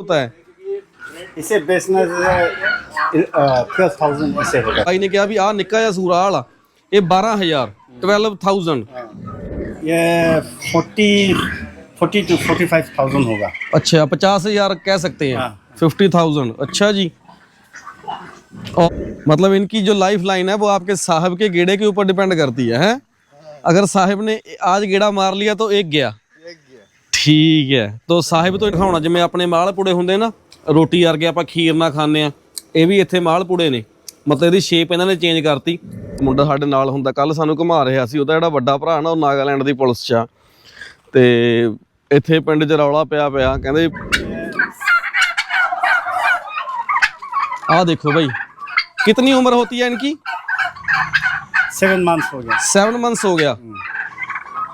होता है। इसे बेचने ट्वेल्व थाउज़ेंड भाई ने कहा भी आ निक्का जिहा सूरा वाला ये 12000 12000 ये forty forty two forty five thousand होगा। अच्छा 50000 कह सकते हैं। हाँ। 50000 अच्छा जी। और मतलब इनकी जो लाइफ लाइन है वो आपके साहब के गेड़े के ऊपर डिपेंड करती है हैं? अगर साहब ने आज गेड़ा मार लिया तो एक गया। ਠੀਕ ਹੈ ਤੋ ਸਾਹਿਬ ਤੋਂ ਦਿਖਾਉਣਾ ਜਿਵੇਂ ਆਪਣੇ ਮਾਲਪੂੜੇ ਹੁੰਦੇ ਨਾ ਰੋਟੀ ਵਰਗੇ ਆਪਾਂ ਖੀਰ ਨਾਲ ਖਾਂਦੇ ਆ ਇਹ ਵੀ ਇੱਥੇ ਮਾਲਪੂੜੇ ਨੇ ਮਤਲਬ ਇਹਦੀ ਸ਼ੇਪ ਇਹਨਾਂ ਨੇ ਚੇਂਜ ਕਰਤੀ ਮੁੰਡਾ ਸਾਡੇ ਨਾਲ ਹੁੰਦਾ ਕੱਲ ਸਾਨੂੰ ਘੁਮਾ ਰਿਹਾ ਸੀ ਉਹਦਾ ਜਿਹੜਾ ਵੱਡਾ ਭਰਾ ਨਾ ਉਹ ਨਾਗਾਲੈਂਡ ਦੀ ਪੁਲਿਸ 'ਚ ਆ ਤੇ ਇੱਥੇ ਪਿੰਡ 'ਚ ਰੌਲਾ ਪਿਆ ਪਿਆ ਕਹਿੰਦੇ ਆ ਦੇਖੋ भाई कितनी उम्र होती है इनकी सेवन मंथ्स हो गया सेवन मंथ्स हो गया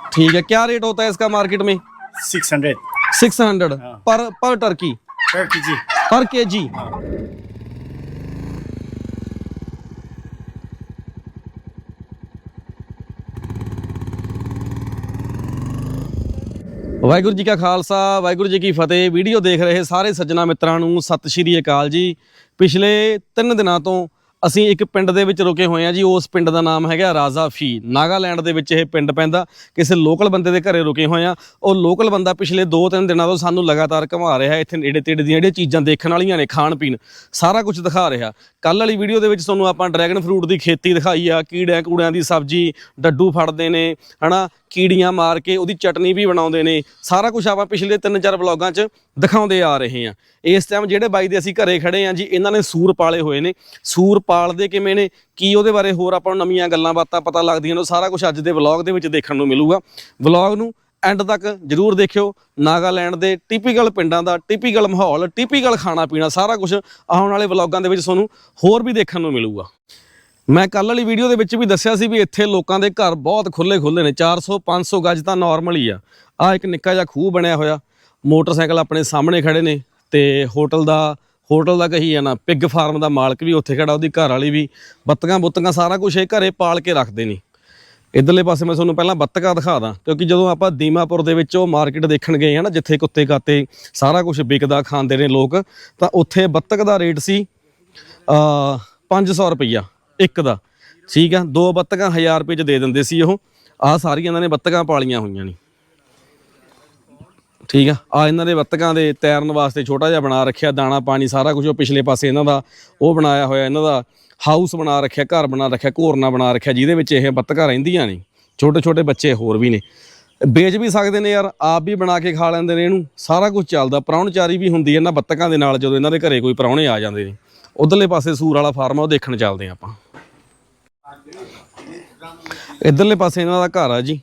ठीक है क्या रेट होता है इसका मार्केट में 600 ਪਰ ਪਰ ਟਰਕੀ per kg. ਪਰ ਕੇਜੀ ਵਾਹਿਗੁਰੂ ਜੀ ਕਾ ਖਾਲਸਾ ਵਾਹਿਗੁਰੂ ਜੀ ਕੀ ਫਤਿਹ। ਵੀਡੀਓ ਦੇਖ ਰਹੇ ਸਾਰੇ ਸੱਜਣਾ ਮਿੱਤਰਾਂ ਨੂੰ ਸਤਿ ਸ਼੍ਰੀ ਅਕਾਲ ਜੀ। ਪਿਛਲੇ 3 ਦਿਨਾਂ ਤੋਂ ਅਸੀਂ ਇੱਕ ਪਿੰਡ ਦੇ ਵਿੱਚ ਰੁਕੇ ਹੋਏ ਹਾਂ ਜੀ, ਉਸ ਪਿੰਡ ਦਾ ਨਾਮ ਹੈਗਾ ਰਾਜ਼ਾ ਫੀ। ਨਾਗਾਲੈਂਡ ਦੇ ਵਿੱਚ ਇਹ ਪਿੰਡ ਪੈਂਦਾ, ਕਿਸੇ ਲੋਕਲ ਬੰਦੇ ਦੇ ਘਰੇ ਰੁਕੇ ਹੋਏ ਆ ਉਹ ਲੋਕਲ ਬੰਦਾ ਪਿਛਲੇ 2-3 ਦਿਨਾਂ ਤੋਂ ਸਾਨੂੰ ਲਗਾਤਾਰ ਘੁਮਾ ਰਿਹਾ ਇੱਥੇ ਨੇੜੇ ਤੇੜੇ ਦੀਆਂ ਜਿਹੜੀਆਂ ਚੀਜ਼ਾਂ ਦੇਖਣ ਵਾਲੀਆਂ ਨੇ, ਖਾਣ ਪੀਣ, ਸਾਰਾ ਕੁਝ ਦਿਖਾ ਰਿਹਾ। ਕੱਲ ਵਾਲੀ ਵੀਡੀਓ ਦੇ ਵਿੱਚ ਤੁਹਾਨੂੰ ਆਪਾਂ ਡਰੈਗਨ ਫਰੂਟ ਦੀ ਖੇਤੀ ਦਿਖਾਈ ਆ, ਕੀੜਿਆਂ ਕੂੜਿਆਂ ਦੀ ਸਬਜ਼ੀ, ਡੱਡੂ ਫੜਦੇ ਨੇ, ਹਨਾ, ਕੀੜੀਆਂ ਮਾਰ ਕੇ ਉਹਦੀ ਚਟਨੀ ਵੀ ਬਣਾਉਂਦੇ ਨੇ। ਸਾਰਾ ਕੁਝ ਆਪਾਂ ਪਿਛਲੇ 3-4 ਵਲੌਗਾਂ 'ਚ ਦਿਖਾਉਂਦੇ ਆ ਰਹੇ ਹਾਂ। ਇਸ ਟਾਈਮ ਜਿਹੜੇ ਬਾਈ ਦੇ ਅਸੀਂ ਘਰੇ ਖੜੇ ਆ ਜੀ, ਇਹਨਾਂ ਨੇ ਸੂਰ ਪਾਲੇ ਹੋਏ ਨੇ। ਸੂਰ ਪਾਲਦੇ ਕਿਵੇਂ ਨੇ, ਕੀ ਉਹਦੇ ਬਾਰੇ ਹੋਰ ਆਪਾਂ ਨੂੰ ਨਵੀਆਂ ਗੱਲਾਂ ਬਾਤਾਂ ਪਤਾ ਲੱਗਦੀਆਂ ਨੇ ਸਾਰਾ ਕੁਝ ਅੱਜ ਦੇ ਵਲੌਗ ਦੇ ਵਿੱਚ ਦੇਖਣ ਨੂੰ ਮਿਲੂਗਾ। ਵਲੌਗ ਨੂੰ ਐਂਡ ਤੱਕ ਜਰੂਰ ਦੇਖਿਓ, ਨਾਗਾਲੈਂਡ ਦੇ ਟਿਪੀਕਲ ਪਿੰਡਾਂ ਦਾ ਟਿਪੀਕਲ ਮਾਹੌਲ ਟਿਪੀਕਲ ਖਾਣਾ ਪੀਣਾ ਸਾਰਾ ਕੁਝ ਆਉਣ ਵਾਲੇ ਵਲੌਗਾਂ ਦੇ ਵਿੱਚ ਤੁਹਾਨੂੰ ਹੋਰ ਵੀ ਦੇਖਣ ਨੂੰ ਮਿਲੂਗਾ। ਮੈਂ ਕੱਲ ਵਾਲੀ ਵੀਡੀਓ ਦੇ ਵਿੱਚ ਵੀ ਦੱਸਿਆ ਸੀ ਵੀ ਇੱਥੇ ਲੋਕਾਂ ਦੇ ਘਰ ਬਹੁਤ ਖੁੱਲੇ ਖੁੱਲੇ ਨੇ 400 500 ਗੱਜ ਤਾਂ ਨਾਰਮਲ ਹੀ ਆ। ਆ ਇੱਕ ਨਿੱਕਾ ਜਿਹਾ ਖੂਹ ਬਣਿਆ ਹੋਇਆ, ਮੋਟਰਸਾਈਕਲ ਆਪਣੇ ਸਾਹਮਣੇ ਖੜੇ ਨੇ ਤੇ ਹੋਟਲ ਦਾ ਹੋਟਲ ਦਾ ਕਹੀ ਆ ਨਾ ਪਿਗ ਫਾਰਮ ਦਾ ਮਾਲਕ ਵੀ ਉੱਥੇ ਖੜਾ, ਉਹਦੀ ਘਰ ਵਾਲੀ ਵੀ, ਬੱਤਕਾਂ ਬੁੱਤਕਾਂ ਸਾਰਾ ਕੁਝ ਇਹ ਘਰੇ ਪਾਲ ਕੇ ਰੱਖਦੇ ਨੇ। ਇਧਰਲੇ ਪਾਸੇ ਮੈਂ ਤੁਹਾਨੂੰ ਪਹਿਲਾਂ ਬੱਤਕਾਂ ਦਿਖਾ ਦਾਂ ਕਿਉਂਕਿ ਜਦੋਂ ਆਪਾਂ ਦੀਮਾਪੁਰ ਦੇ ਵਿੱਚ ਉਹ ਮਾਰਕੀਟ ਦੇਖਣ ਗਏ ਆ ਨਾ, ਜਿੱਥੇ ਕੁੱਤੇ ਕਾਤੇ ਸਾਰਾ ਕੁਝ ਵਿਕਦਾ, ਖਾਂਦੇ ਨੇ ਲੋਕ, ਤਾਂ ਉੱਥੇ ਬੱਤਕ ਦਾ ਰੇਟ ਸੀ ਅ 500 ਰੁਪਈਆ ਇੱਕ ਦਾ। ਠੀਕ ਆ, ਦੋ ਬੱਤਕਾਂ 1000 ਰੁਪਏ ਚ ਦੇ ਦਿੰਦੇ ਸੀ ਉਹ। ਆ ਸਾਰੀਆਂ ਇਹਨਾਂ ਨੇ ਬੱਤਕਾਂ ਪਾਲੀਆਂ ਹੋਈਆਂ ਨੇ। ਠੀਕ ਆ? ਆ ਇਹਨਾਂ ਦੇ ਬੱਤਕਾਂ ਦੇ ਤੈਰਨ ਵਾਸਤੇ ਛੋਟਾ ਜਿਹਾ ਬਣਾ ਰੱਖਿਆ, ਦਾਣਾ, ਪਾਣੀ, ਸਾਰਾ ਕੁਝ ਉਹ ਪਿਛਲੇ ਪਾਸੇ ਇਹਨਾਂ ਦਾ, ਉਹ ਬਣਾਇਆ ਹੋਇਆ ਇਹਨਾਂ ਦਾ ਹਾਊਸ ਬਣਾ ਰੱਖਿਆ, ਘਰ ਬਣਾ ਰੱਖਿਆ, ਘੋਰਨਾ ਬਣਾ ਰੱਖਿਆ, ਜਿਹਦੇ ਵਿੱਚ ਇਹ ਬੱਤਕਾਂ ਰਹਿੰਦੀਆਂ ਨੇ ਛੋਟੇ ਛੋਟੇ ਬੱਚੇ ਹੋਰ ਵੀ ਨੇ। ਵੇਚ ਵੀ ਸਕਦੇ ਨੇ ਯਾਰ, ਆਪ ਵੀ ਬਣਾ ਕੇ ਖਾ ਲੈਂਦੇ ਨੇ ਇਹਨੂੰ। ਸਾਰਾ ਕੁਝ ਚੱਲਦਾ, ਪ੍ਰਾਹੁਣਚਾਰੀ ਵੀ ਹੁੰਦੀ ਹੈ ਇਹਨਾਂ ਬੱਤਕਾਂ ਦੇ ਨਾਲ, ਜਦੋਂ ਇਹਨਾਂ ਦੇ ਘਰੇ ਕੋਈ ਪ੍ਰਾਹੁਣੇ ਆ ਜਾਂਦੇ ਨੇ। ਉਧਰਲੇ ਪਾਸੇ ਸੂਰ ਵਾਲਾ ਫਾਰਮ ਆ, ਉਹ ਦੇਖਣ ਚੱਲਦੇ ਆ ਆਪਾਂ। ਇਧਰਲੇ ਪਾਸੇ ਇਹਨਾਂ ਦਾ ਘਰ ਆ ਜੀ।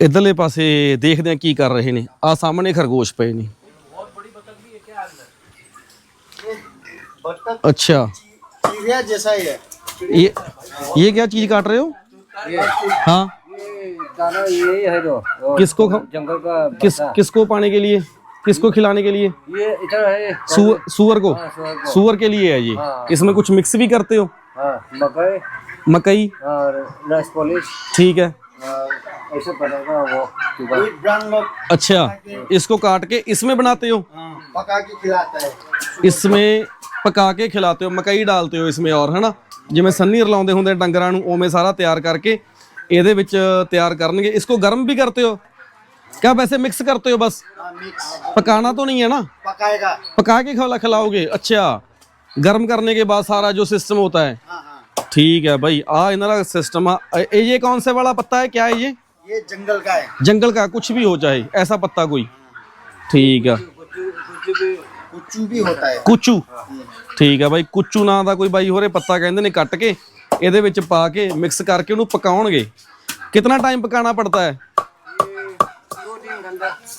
ਇਧਰਲੇ ਪਾਸੇ ਦੇਖਦੇ ਆ ਕੀ ਕਰ ਰਹੇ ਨੇ ਆ ਸਾਹਮਣੇ ਖਰਗੋਸ਼ ਪਏ ਨੇ अच्छा चिड़िया जैसा ही है ये ये क्या चीज काट रहे हो हाँ दाना यही है जो वो किसको ख- जंगल का किस किसको पाने के लिए किसको खिलाने के लिए ये इधर है सुअर सुअर को हाँ, सुअर को। सुअर के लिए है ये हाँ। इसमें कुछ मिक्स भी करते हो हाँ मकई मकई और रस पॉलिश ठीक है और ऐसे बनेगा वो चूगा ब्रांड लोग अच्छा इसको काट के इसमें बनाते हो पका के खिलाता है इसमें ਪਕਾ ਕੇ ਖਿਲਾਤੇ ਹੋ ਮਕਈ ਡਾਲਤੇ ਹੋ ਇਸਮੇ ਔਰ ਹਨਾ ਜਿਵੇਂ ਸੰਨੀ ਰਲਾਉਂਦੇ ਹੁੰਦੇ ਡੰਗਰਾਂ ਨੂੰ ਉਵੇਂ ਸਾਰਾ ਤਿਆਰ ਕਰਕੇ ਇਹਦੇ ਵਿੱਚ ਤਿਆਰ ਕਰਨਗੇ ਇਸਕੋ ਗਰਮ ਵੀ ਕਰਤੇ ਹੋ क्या वैसे मिक्स करते हो बस मिक्स पकाना तो नहीं है ना पकाएगा पका के खिला खिलाओगे अच्छा गर्म करने के बाद सारा जो सिस्टम होता है हाँ हाँ ठीक है भाई आ इनका सिस्टम आ ए- ये कौन से वाला पत्ता है क्या है ये ये जंगल का है जंगल का कुछ भी हो चाहे ऐसा पत्ता कोई ठीक है कुचू भी होता है ਕੁਚੂ ਠੀਕ ਹੈ ਬਾਈ ਕੁਚੂ ਨਾਂ ਦਾ ਕੋਈ ਬਾਈ ਹੋਰੇ ਪੱਤਾ ਕਹਿੰਦੇ ਨੇ ਕੱਟ ਕੇ ਇਹਦੇ ਵਿੱਚ ਪਾ ਕੇ ਮਿਕਸ ਕਰਕੇ ਉਹਨੂੰ ਪਕਾਉਣਗੇ कितना टाइम पकाना पड़ता है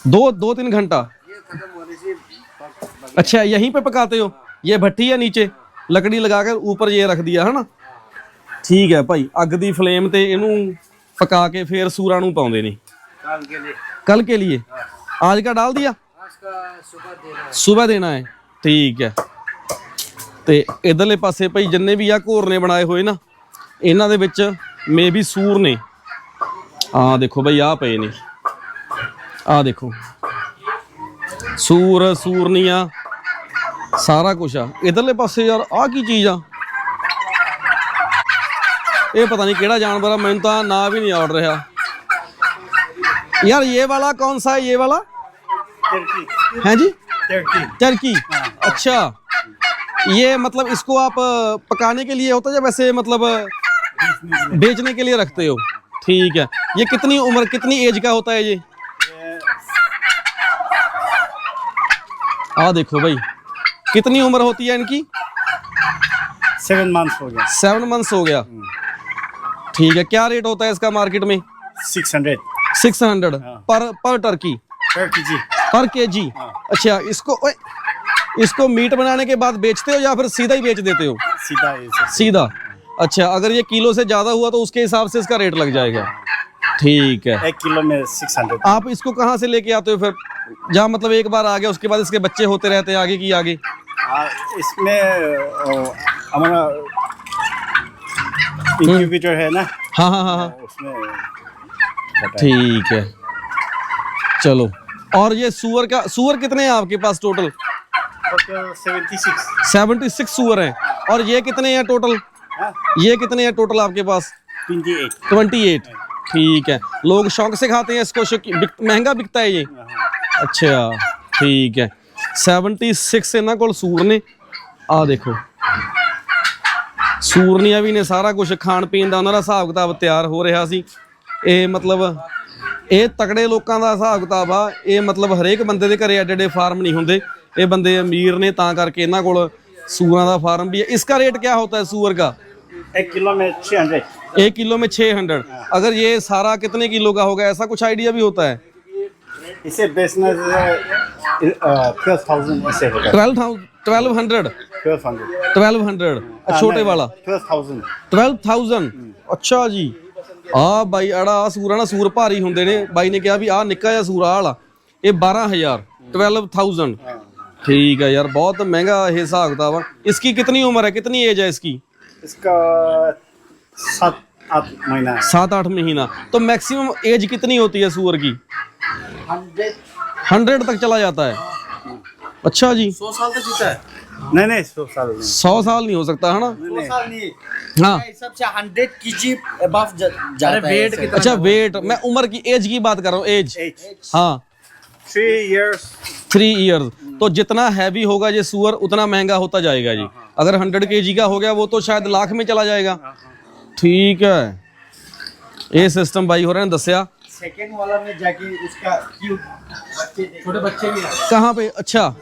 दो दो तीन घंटा अच्छा यहीं पे पकाते हो ये भट्टी है नीचे लकड़ी लगा कर ऊपर ये रख दिया है ना ਠੀਕ ਹੈ ਭਾਈ ਅੱਗ ਦੀ ਫਲੇਮ ਤੇ ਇਹਨੂੰ ਪਕਾ ਕੇ ਫੇਰ ਸੂਰਾਂ ਨੂੰ ਪਾਉਂਦੇ ਨੇ काल के लिए कल के लिए आज का डाल दिया आज का सुबह देना है ਸਵੇਰ ਦੇਣਾ ਹੈ ਠੀਕ ਹੈ ਤੇ ਇਧਰਲੇ ਪਾਸੇ ਭਾਈ ਜਿੰਨੇ ਵੀ ਆ ਘੋਰਨੇ ਬਣਾਏ ਹੋਏ ਨਾ ਇਹਨਾਂ ਦੇ ਵਿੱਚ ਮੇ ਵੀ ਸੂਰ ਨੇ ਆ ਦੇਖੋ ਭਾਈ ਆ ਪਏ ਨੇ ਆ ਦੇਖੋ ਸੂਰ ਸੂਰਨੀਆਂ ਸਾਰਾ ਕੁਝ ਆ ਇਧਰਲੇ ਪਾਸੇ ਯਾਰ ਆ ਕੀ ਚੀਜ਼ ਆ ये पता नहीं केड़ा जानवर है मैंने तो ना भी नहीं आड़ रहा यार ये वाला कौन सा है ये वाला है जी टर्की टर्की अच्छा ये मतलब इसको आप पकाने के लिए होता है वैसे मतलब बेचने के लिए रखते हो ठीक है ये कितनी उम्र कितनी एज का होता है ये आ देखो भाई कितनी उम्र होती है इनकी सेवन मंथ्स हो गया सेवन मंथ्स हो गया ठीक है क्या रेट होता है इसका मार्केट में? सिक्स हंड्रेड सिक्स हंड्रेड पर पर टर्की जी पर केजी अच्छा इसको ओए, इसको मीट बनाने के बाद बेचते हो या फिर सीधा ही बेच देते हो? सीधा सीधा। अच्छा अगर ये किलो से ज़्यादा हुआ तो उसके हिसाब से इसका रेट लग जाएगा। ठीक है। एक किलो में सिक्स हंड्रेड आप इसको कहाँ से लेके आते हो फिर? जहाँ मतलब एक बार आ गया उसके बाद इसके बच्चे होते रहते हैं आगे की आगे। इसमें हमारा हाँ। इंक्यूबेटर है ना? हाँ हाँ हाँ, हाँ। ठीक है। चलो। और ये सुअर का सुअर कितने हैं आपके पास टोटल सेवेंटी सिक्स सुअर हैं। और ये कितने हैं टोटल ये कितने हैं टोटल आपके पास? ट्वेंटी एट ठीक है। लोग शौक से खाते हैं इसको बिक, महँगा बिकता है ये। अच्छा ठीक है। सेवेंटी सिक्स इन्होंने को सूर ने। आ देखो। ਸੂਰਨੀਆਂ ਵੀ ਨੇ ਸਾਰਾ ਕੁਝ ਖਾਣ ਪੀਣ ਦਾ ਉਹਨਾਂ ਦਾ ਹਿਸਾਬ ਕਿਤਾਬ ਤਿਆਰ ਹੋ ਰਿਹਾ ਸੀ। ਇਹ ਮਤਲਬ ਇਹ ਤਕੜੇ ਲੋਕਾਂ ਦਾ ਹਿਸਾਬ ਕਿਤਾਬ ਆ। ਇਹ ਮਤਲਬ ਹਰੇਕ ਬੰਦੇ ਦੇ ਘਰੇ ਐਡੇ ਐਡੇ ਫਾਰਮ ਨਹੀਂ ਹੁੰਦੇ। ਇਹ ਬੰਦੇ ਅਮੀਰ ਨੇ ਤਾਂ ਕਰਕੇ ਇਹਨਾਂ ਕੋਲ ਸੂਰਾਂ ਦਾ ਫਾਰਮ ਵੀ ਹੈ। ਇਸ ਦਾ ਰੇਟ ਕੀ ਹੁੰਦਾ ਹੈ ਸੂਰ ਦਾ? 1 किलो में 600 एक किलो में 600 अगर ये सारा कितने किलो का होगा ऐसा कुछ आइडिया भी होता है इसे बेचना ट्वेल्व थाउजेंड ट्वेल्व हंड्रेड हाँ, छोटे वाला? ट्वेल्व थाउज़ेंड ट्वेल्व थाउज़ेंड ਅੱਛਾ ਜੀ ਆ ਬਾਈ ਅੜਾ ਆ ਸੂਰ ਆ ਨਾ ਸੂਰ ਭਾਰੀ ਹੁੰਦੇ ਨੇ ਬਾਈ ਨੇ ठीक है यार बहुत महँगा यह हिसाब किताब। इसकी कितनी उम्र है? कितनी एज है इसकी? इसका सात आठ महीना सात आठ महीना। तो मैक्सिमम एज कितनी होती है सूअर की? हंड्रेड। तक चला जाता है। हाँ। अच्छा जी। सौ साल तक जीता है। नहीं नहीं सौ साल नहीं। सौ साल नहीं हो सकता है ना? नहीं हाँ। सबसे हंड्रेड के जी अबव जाता है वेट अच्छा वेट मैं उम्र की एज की बात कर रहा हूँ एज एज हाँ। थ्री इयर्स थ्री इयर्स तो जितना हैवी होगा ये सुअर उतना महँगा होता जाएगा जी। अगर हंड्रेड के जी का हो गया वो तो शायद लाख में चला जाएगा। ठीक है। ये सिस्टम भाई हो रहा है दसिया। सेकेंड वाला में जाके उसका छोटे बच्चे भी कहाँ पे? अच्छा।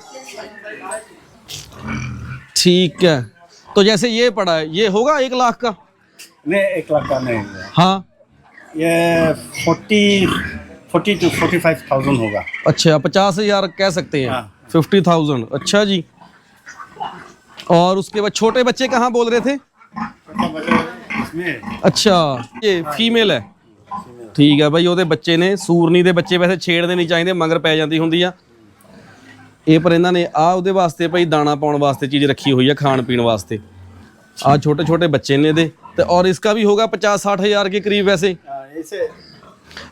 ठीक है तो जैसे ये पड़ा है ये होगा एक लाख का नहीं एक लाख का नहीं होगा हाँ ये forty forty two forty five thousand होगा अच्छा पचास हजार कह सकते हैं हाँ। फिफ्टी थाउजेंड अच्छा जी और उसके बाद छोटे बच्चे कहाँ बोल रहे थे इसमें ਅੱਛਾ ਇਹ ਫੀਮੇਲ ਹੈ ਠੀਕ ਹੈ ਬਾਈ ਉਹਦੇ ਬੱਚੇ ਨੇ ਸੂਰਨੀ ਦੇ ਬੱਚੇ ਵੈਸੇ ਛੇੜਦੇ ਨਹੀਂ ਚਾਹੀਦੇ ਮਗਰ ਪੈ ਜਾਂਦੀ ਹੁੰਦੀ ਆ ਇਹ ਪਰ ਇਹਨਾਂ ਨੇ ਆ ਉਹਦੇ ਵਾਸਤੇ ਭਾਈ ਦਾਣਾ ਪਾਉਣ ਵਾਸਤੇ ਚੀਜ਼ ਰੱਖੀ ਹੋਈ ਆ ਖਾਣ ਪੀਣ ਵਾਸਤੇ ਆ ਛੋਟੇ ਛੋਟੇ ਬੱਚੇ ਨੇ ਇਹਦੇ ਤੇ ਔਰ इसका भी होगा पचास साठ हजार के करीब वैसे हाँ, इसे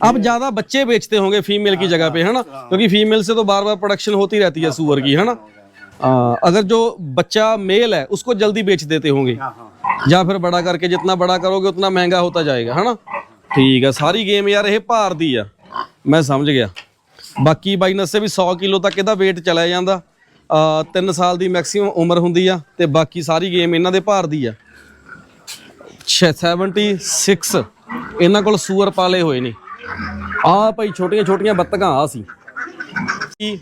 आप ज्यादा बच्चे बेचते होंगे फीमेल की जगह पे है ना क्योंकि फीमेल से तो बार बार प्रोडक्शन होती रहती है सुअर की है ना आ, अगर जो बच्चा मेल है उसको जल्दी बेच देते होंगे हाँ हाँ ਜਾਂ ਫਿਰ ਬੜਾ ਕਰਕੇ ਜਿੰਨਾ ਬੜਾ ਕਰੋਗੇ ਉਤਨਾ ਮਹਿੰਗਾ ਹੋਤਾ ਜਾਏਗਾ ਹਨਾ ਠੀਕ ਹੈ ਸਾਰੀ ਗੇਮ ਯਾਰ ਇਹ ਭਾਰ ਦੀ ਆ ਮੈਂ ਸਮਝ ਗਿਆ ਬਾਕੀ ਬਾਈ ਨਸੇ ਵੀ 100 ਕਿਲੋ ਤੱਕ ਇਹਦਾ weight ਚਲਾ ਜਾਂਦਾ। ਆ 3 ਸਾਲ ਦੀ ਮੈਕਸਿਮਮ ਉਮਰ ਹੁੰਦੀ ਆ ਤੇ ਬਾਕੀ ਸਾਰੀ ਗੇਮ ਇਹਨਾਂ ਦੇ ਭਾਰ ਦੀ ਆ। 76 ਇਹਨਾਂ ਕੋਲ ਸੂਅਰ ਪਾਲੇ ਹੋਏ ਨੇ। ਆ ਭਾਈ ਛੋਟੀਆਂ ਛੋਟੀਆਂ ਬੱਤਕਾਂ ਆ ਸੀ।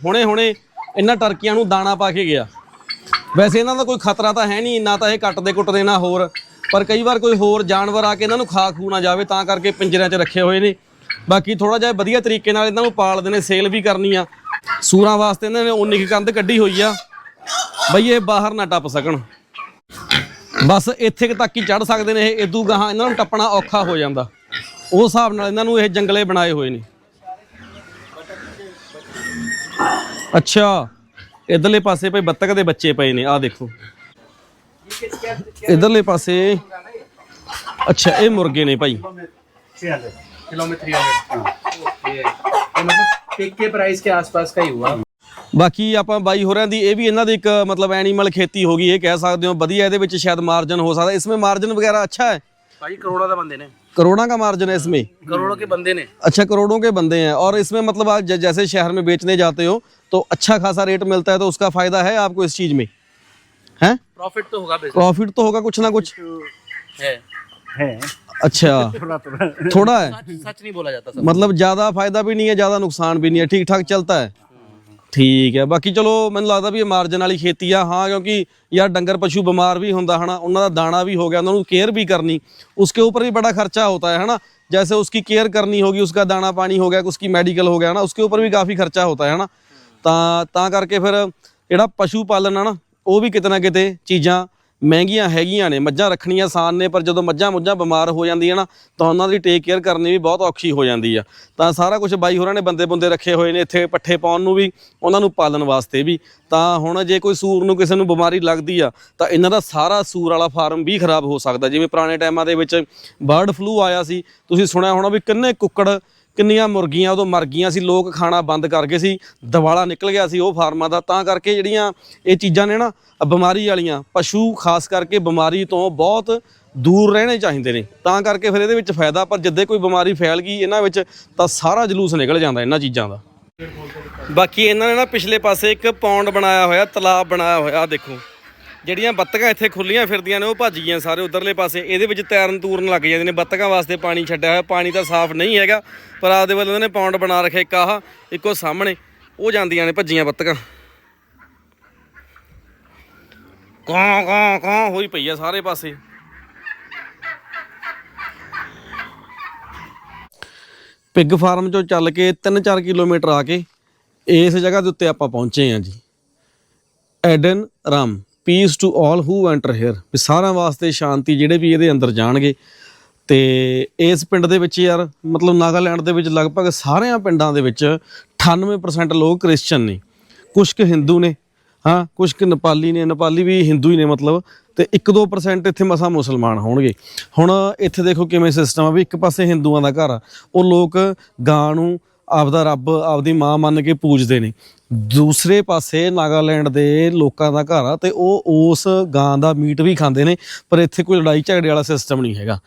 ਹੁਣੇ ਹੁਣੇ ਇਹਨਾਂ ਟਰਕੀਆਂ ਨੂੰ ਦਾਣਾ ਪਾ ਕੇ ਗਿਆ। ਵੈਸੇ ਇਹਨਾਂ ਦਾ ਕੋਈ ਖਤਰਾ ਤਾਂ ਹੈ ਨਹੀਂ, ਨਾ ਤਾਂ ਇਹ ਕੱਟਦੇ ਕੁੱਟਦੇ, ਨਾ ਹੋਰ। ਪਰ ਕਈ ਵਾਰ ਕੋਈ ਹੋਰ ਜਾਨਵਰ ਆ ਕੇ ਇਹਨਾਂ ਨੂੰ ਖਾ ਖੂ ਨਾ ਜਾਵੇ, ਤਾਂ ਕਰਕੇ ਪਿੰਜਰਿਆਂ 'ਚ ਰੱਖੇ ਹੋਏ ਨੇ। ਬਾਕੀ ਥੋੜਾ ਜਿਹਾ ਵਧੀਆ ਤਰੀਕੇ ਨਾਲ ਇਹਨਾਂ ਨੂੰ ਪਾਲਦੇ ਨੇ ਸੇਲ ਵੀ ਕਰਨੀ ਆ। ਸੂਰਾਂ ਵਾਸਤੇ ਇਹਨਾਂ ਨੇ ਉਨੀ ਕੀ ਕੰਧ ਕੱਢੀ ਹੋਈ ਆ। ਬਈ ਇਹ ਬਾਹਰ ਨਾ ਟੱਪ ਸਕਣ। ਬਸ ਇੱਥੇ ਤੱਕ ਹੀ ਚੜ ਸਕਦੇ ਨੇ ਇਹ ਇਦੋਂ ਗਾਹਾਂ ਇਹਨਾਂ ਨੂੰ ਟੱਪਣਾ ਔਖਾ ਹੋ ਜਾਂਦਾ। ਉਹ ਹਿਸਾਬ ਨਾਲ ਇਹਨਾਂ ਨੂੰ ਇਹ ਜੰਗਲੇ ਬਣਾਏ ਹੋਏ ਨੇ। ਅੱਛਾ, ਇਧਰਲੇ ਪਾਸੇ ਭਾਈ ਬੱਤਕ ਦੇ ਬੱਚੇ ਪਏ ਨੇ, ਆਹ ਦੇਖੋ। ਇਧਰਲੇ ਪਾਸੇ, ਅੱਛਾ, ਇਹ ਮੁਰਗੇ ਨੇ ਭਾਈ। किलो में थ्री हंड्रेड ओके ये मतलब पिक के प्राइस के आसपास का ही हुआ ਬਾਕੀ ਆਪਾਂ ਬਾਈ ਹੋਰਾਂ ਦੀ ਇਹ ਵੀ ਇਹਨਾਂ ਦੀ ਇੱਕ ਮਤਲਬ ਐਨੀਮਲ ਖੇਤੀ ਹੋ ਗਈ ਇਹ ਕਹਿ ਸਕਦੇ ਹੋ ਵਧੀਆ ਇਹਦੇ ਵਿੱਚ ਸ਼ਾਇਦ ਮਾਰਜਨ ਹੋ ਸਕਦਾ ਇਸਮੇ ਮਾਰਜਨ ਵਗੈਰਾ ਅੱਛਾ ਹੈ भाई करोड़ों का बंदे ने करोड़ों का मार्जिन है इसमें करोड़ों के बंदे ने अच्छा करोड़ों के बंदे हैं और इसमें मतलब आप जैसे शहर में बेचने जाते हो तो अच्छा खासा रेट मिलता है तो उसका फायदा है आपको इस चीज में है प्रॉफिट तो होगा प्रॉफिट तो होगा कुछ ना कुछ है है अच्छा थोड़ा थोड़ा थोड़ा है सच सच नहीं बोला जाता सब मतलब ज्यादा फायदा भी नहीं है ज्यादा नुकसान भी नहीं है ठीक ठाक चलता है ਠੀਕ ਹੈ ਬਾਕੀ ਚਲੋ ਮੈਨੂੰ ਲੱਗਦਾ ਵੀ ਇਹ ਮਾਰਜਨ ਵਾਲੀ ਖੇਤੀ ਆ ਹਾਂ ਕਿਉਂਕਿ ਯਾਰ ਡੰਗਰ ਪਸ਼ੂ ਬਿਮਾਰ ਵੀ ਹੁੰਦਾ ਹਨਾ ਉਹਨਾਂ ਦਾ ਦਾਣਾ ਵੀ ਹੋ ਗਿਆ ਉਹਨਾਂ ਨੂੰ ਕੇਅਰ भी करनी उसके ऊपर भी बड़ा खर्चा होता है है ना जैसे उसकी केयर करनी होगी उसका दाना पानी हो गया उसकी मेडिकल हो गया ना उसके ऊपर भी काफ़ी ਖਰਚਾ ਹੋਤਾ ਹੈ ਨਾ ਤਾਂ ਤਾਂ ਕਰਕੇ ਫਿਰ ਜਿਹੜਾ ਪਸ਼ੂ ਪਾਲਣ ਆ ਨਾ ਉਹ ਵੀ ਕਿਤੇ ਨਾ ਕਿਤੇ ਚੀਜ਼ਾਂ ਮਹਿੰਗੀਆਂ ਹੈਗੀਆਂ ਨੇ, ਮੱਝਾਂ ਰੱਖਣੀਆਂ ਆਸਾਨ ਨੇ, ਪਰ ਜਦੋਂ ਮੱਝਾਂ ਮੁੱਝਾਂ ਬਿਮਾਰ ਹੋ ਜਾਂਦੀਆਂ ਨਾ, ਤਾਂ ਉਹਨਾਂ ਦੀ ਟੇਕ ਕੇਅਰ ਕਰਨੀ ਵੀ ਬਹੁਤ ਔਖੀ ਹੋ ਜਾਂਦੀ ਆ। ਤਾਂ ਸਾਰਾ ਕੁਝ ਬਾਈ ਹੋਰਾਂ ਨੇ ਬੰਦੇ ਬੰਦੇ ਰੱਖੇ ਹੋਏ ਨੇ, ਇੱਥੇ ਪੱਠੇ ਪਾਉਣ ਨੂੰ ਵੀ, ਉਹਨਾਂ ਨੂੰ ਪਾਲਣ ਵਾਸਤੇ ਵੀ। ਤਾਂ ਹੁਣ ਜੇ ਕੋਈ ਸੂਰ ਨੂੰ ਕਿਸੇ ਨੂੰ ਬਿਮਾਰੀ ਲੱਗਦੀ ਆ, ਤਾਂ ਇਹਨਾਂ ਦਾ ਸਾਰਾ ਸੂਰ ਵਾਲਾ ਫਾਰਮ ਵੀ ਖਰਾਬ ਹੋ ਸਕਦਾ। ਜਿਵੇਂ ਪੁਰਾਣੇ ਟਾਈਮਾਂ ਦੇ ਵਿੱਚ ਬਰਡ ਫਲੂ ਆਇਆ ਸੀ, ਤੁਸੀਂ ਸੁਣਿਆ ਹੋਣਾ ਵੀ ਕਿੰਨੇ ਕੁੱਕੜ ਕਿੰਨੀਆਂ ਮੁਰਗੀਆਂ ਉਦੋਂ ਮਰ ਗਈਆਂ ਸੀ, ਲੋਕ ਖਾਣਾ ਬੰਦ ਕਰ ਗਏ ਸੀ, ਦਿਵਾਲਾ ਨਿਕਲ ਗਿਆ ਸੀ ਉਹ ਫਾਰਮਾਂ ਦਾ। ਤਾਂ ਕਰਕੇ ਜਿਹੜੀਆਂ ਇਹ ਚੀਜ਼ਾਂ ਨੇ ਨਾ ਬਿਮਾਰੀ ਵਾਲੀਆਂ, ਪਸ਼ੂ ਖਾਸ ਕਰਕੇ ਬਿਮਾਰੀ ਤੋਂ ਬਹੁਤ ਦੂਰ ਰਹਿਣੇ ਚਾਹੀਦੇ ਨੇ। ਤਾਂ ਕਰਕੇ ਫਿਰ ਇਹਦੇ ਵਿੱਚ ਫਾਇਦਾ, ਪਰ ਜਿੱਦੇ ਕੋਈ ਬਿਮਾਰੀ ਫੈਲ ਗਈ ਇਹਨਾਂ ਵਿੱਚ ਤਾਂ ਸਾਰਾ ਜਲੂਸ ਨਿਕਲ ਜਾਂਦਾ ਇਹਨਾਂ ਚੀਜ਼ਾਂ ਦਾ। ਬਾਕੀ ਇਹਨਾਂ ਨੇ ਨਾ ਪਿਛਲੇ ਪਾਸੇ ਇੱਕ ਪੌਂਡ ਬਣਾਇਆ ਹੋਇਆ, ਤਲਾਬ ਬਣਾਇਆ ਹੋਇਆ ਦੇਖੋ। ਜਿਹੜੀਆਂ ਬੱਤਕਾਂ ਇੱਥੇ ਖੁੱਲੀਆਂ ਫਿਰਦੀਆਂ ਨੇ, ਉਹ ਭੱਜ ਗਈਆਂ ਸਾਰੇ ਉਧਰਲੇ ਪਾਸੇ। ਇਹਦੇ ਵਿੱਚ ਤੈਰਨ ਤੂਰਨ ਲੱਗ ਜਾਂਦੇ ਨੇ। ਬੱਤਕਾਂ ਵਾਸਤੇ ਪਾਣੀ ਛੱਡਿਆ ਹੋਇਆ। ਪਾਣੀ ਤਾਂ ਸਾਫ਼ ਨਹੀਂ ਹੈਗਾ, ਪਰ ਆਪਦੇ ਵੱਲ ਉਹਨਾਂ ਨੇ ਪੌਂਡ ਬਣਾ ਰੱਖਿਆ ਇੱਕ ਆਹ, ਇੱਕੋ ਸਾਹਮਣੇ। ਉਹ ਜਾਂਦੀਆਂ ਨੇ ਭੱਜੀਆਂ ਬੱਤਕਾਂ। ਕਾਂ ਕਾਂ ਕਾਂ ਹੋਈ ਪਈ ਆ ਸਾਰੇ ਪਾਸੇ। ਪਿੱਗ ਫਾਰਮ ਚੋਂ ਚੱਲ ਕੇ 3-4 ਕਿਲੋਮੀਟਰ ਆ ਕੇ ਇਸ ਜਗ੍ਹਾ ਦੇ ਉੱਤੇ ਆਪਾਂ ਪਹੁੰਚੇ ਹਾਂ ਜੀ। Eden Ram. Peace to all who enter here ਵੀ ਸਾਰਿਆਂ ਵਾਸਤੇ ਸ਼ਾਂਤੀ ਜਿਹੜੇ ਵੀ ਇਹਦੇ ਅੰਦਰ ਜਾਣਗੇ। ਤੇ ਇਸ ਪਿੰਡ ਦੇ ਵਿੱਚ ਯਾਰ, ਮਤਲਬ ਨਾਗਾਲੈਂਡ ਦੇ ਵਿੱਚ ਲਗਭਗ ਸਾਰਿਆਂ ਪਿੰਡਾਂ ਦੇ ਵਿੱਚ 98% ਲੋਕ ਕ੍ਰਿਸਚੀਅਨ ਨੇ। ਕੁਝ ਕੁ ਹਿੰਦੂ ਨੇ, ਹਾਂ ਕੁਝ ਕੁ ਨੇਪਾਲੀ ਨੇ ਨੇਪਾਲੀ ਵੀ ਹਿੰਦੂ ਹੀ ਨੇ ਮਤਲਬ। ਤੇ 1-2% ਇੱਥੇ ਮਸਾ ਮੁਸਲਮਾਨ ਹੋਣਗੇ। ਹੁਣ ਇੱਥੇ ਦੇਖੋ ਕਿਵੇਂ ਸਿਸਟਮ ਆ ਵੀ ਇੱਕ ਪਾਸੇ ਹਿੰਦੂਆਂ ਦਾ ਘਰ ਆ, ਉਹ ਲੋਕ ਗਾਂ ਨੂੰ ਆਪਦਾ ਰੱਬ, ਆਪਦੀ ਮਾਂ ਮੰਨ ਕੇ ਪੂਜਦੇ ਨੇ। ਦੂਸਰੇ ਪਾਸੇ ਨਾਗਾਲੈਂਡ ਦੇ ਲੋਕਾਂ ਦਾ ਘਰ ਆ ਤੇ ਉਹ ਉਸ ਗਾਂ ਦਾ ਮੀਟ ਵੀ ਖਾਂਦੇ ਨੇ, ਪਰ ਇੱਥੇ ਕੋਈ ਲੜਾਈ ਝਗੜੇ ਵਾਲਾ ਸਿਸਟਮ ਨਹੀਂ ਹੈਗਾ।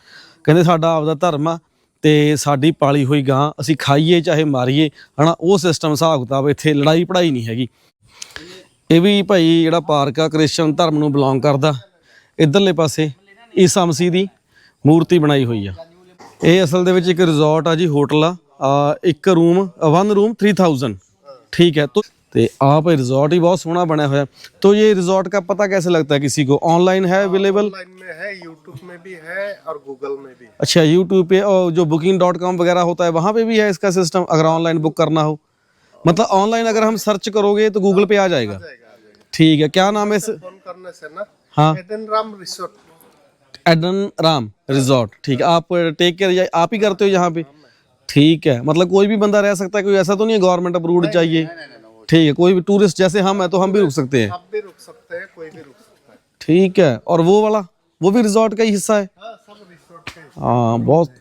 ਕਹਿੰਦੇ ਸਾਡਾ ਆਪਦਾ ਧਰਮ ਆ ਤੇ ਸਾਡੀ ਪਾਲੀ ਹੋਈ ਗਾਂ ਅਸੀਂ ਖਾਈਏ ਚਾਹੇ ਮਾਰੀਏ, ਹਨਾ, ਉਹ ਸਿਸਟਮ ਹਿਸਾਬ ਕਿਤਾਬ ਇੱਥੇ ਲੜਾਈ ਪੜਾਈ ਨਹੀਂ ਹੈਗੀ। ਇਹ ਵੀ ਭਾਈ ਜਿਹੜਾ ਪਾਰਕ ਆ, ਕ੍ਰਿਸਚਨ ਧਰਮ ਨੂੰ ਬਿਲੋਂਗ ਕਰਦਾ। ਇਧਰਲੇ ਪਾਸੇ ਈਸਾ ਮਸੀਹ ਦੀ ਮੂਰਤੀ ਬਣਾਈ ਹੋਈ ਆ। ਇਹ ਅਸਲ ਦੇ ਵਿੱਚ ਇੱਕ ਰਿਜ਼ੋਰਟ ਆ ਜੀ, ਹੋਟਲ ਆ। ਇੱਕ ਰੂਮ ਵਨ ਰੂਮ 3000 ਠੀਕ ਹੈ, ਤੋ तो आप रिजॉर्ट ही बहुत सोना बना हुआ है। तो ये रिजॉर्ट का पता कैसे लगता है किसी को? ऑनलाइन है अवेलेबल में है यूट्यूब में भी है और गूगल में भी है। अच्छा यूट्यूब पे और जो बुकिंग डॉट कॉम वगैरह होता है वहाँ पे भी है इसका सिस्टम अगर ऑनलाइन बुक करना हो? मतलब ऑनलाइन अगर हम सर्च करोगे तो गूगल पे आ जाएगा। ठीक है क्या नाम है हाँ Eden Ram resort Eden Ram resort ठीक है। आप टेक केयर आप ही करते हो यहाँ पे? ठीक है मतलब कोई भी बंदा रह सकता है कोई ऐसा तो नहीं है गवर्नमेंट अप्रूव्ड चाहिए? ठीक है कोई भी टूरिस्ट जैसे हम है तो हम भी रुक सकते हैं। आप भी रुक सकते हैं कोई भी रुक सकता है। ठीक है और वो वाला वो भी रिजॉर्ट का ही हिस्सा है? हाँ सब रिसोर्ट के हाँ बहुत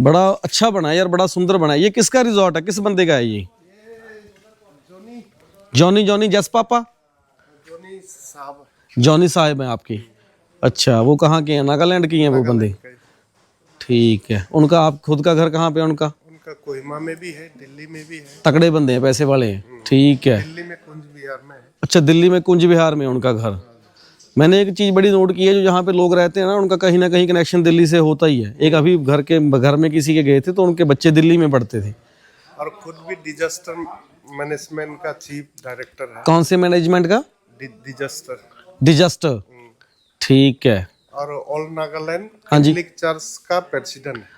बड़ा अच्छा बना है यार बड़ा सुंदर बना है। ये किसका रिजॉर्ट है? किस बंदे का है ये? जॉनी जॉनी जस पापा? जॉनी साहब। हैं आपके। अच्छा वो कहाँ के हैं? नागालैंड की हैं वो बंदे। ठीक है उनका आप खुद का घर कहाँ पे है उनका? उनका कोहिमा में भी है दिल्ली में भी है। तगड़े बंदे हैं पैसे वाले हैं। ठीक है। दिल्ली में कुंज बिहार में है। अच्छा दिल्ली में कुंज बिहार में उनका घर। मैंने एक चीज़ बड़ी नोट की है जो जहाँ पे लोग रहते हैं ना उनका कहीं ना कहीं कनेक्शन दिल्ली से होता ही है। एक अभी घर के घर में किसी के गए थे तो उनके बच्चे दिल्ली में पढ़ते थे। और खुद भी डिजास्टर मैनेजमेंट का चीफ डायरेक्टर है। कौन से मैनेजमेंट का? डिजास्टर डिजास्टर ठीक है। और ऑल नागालैंड हाँ जी। चर्च का प्रेसिडेंट है।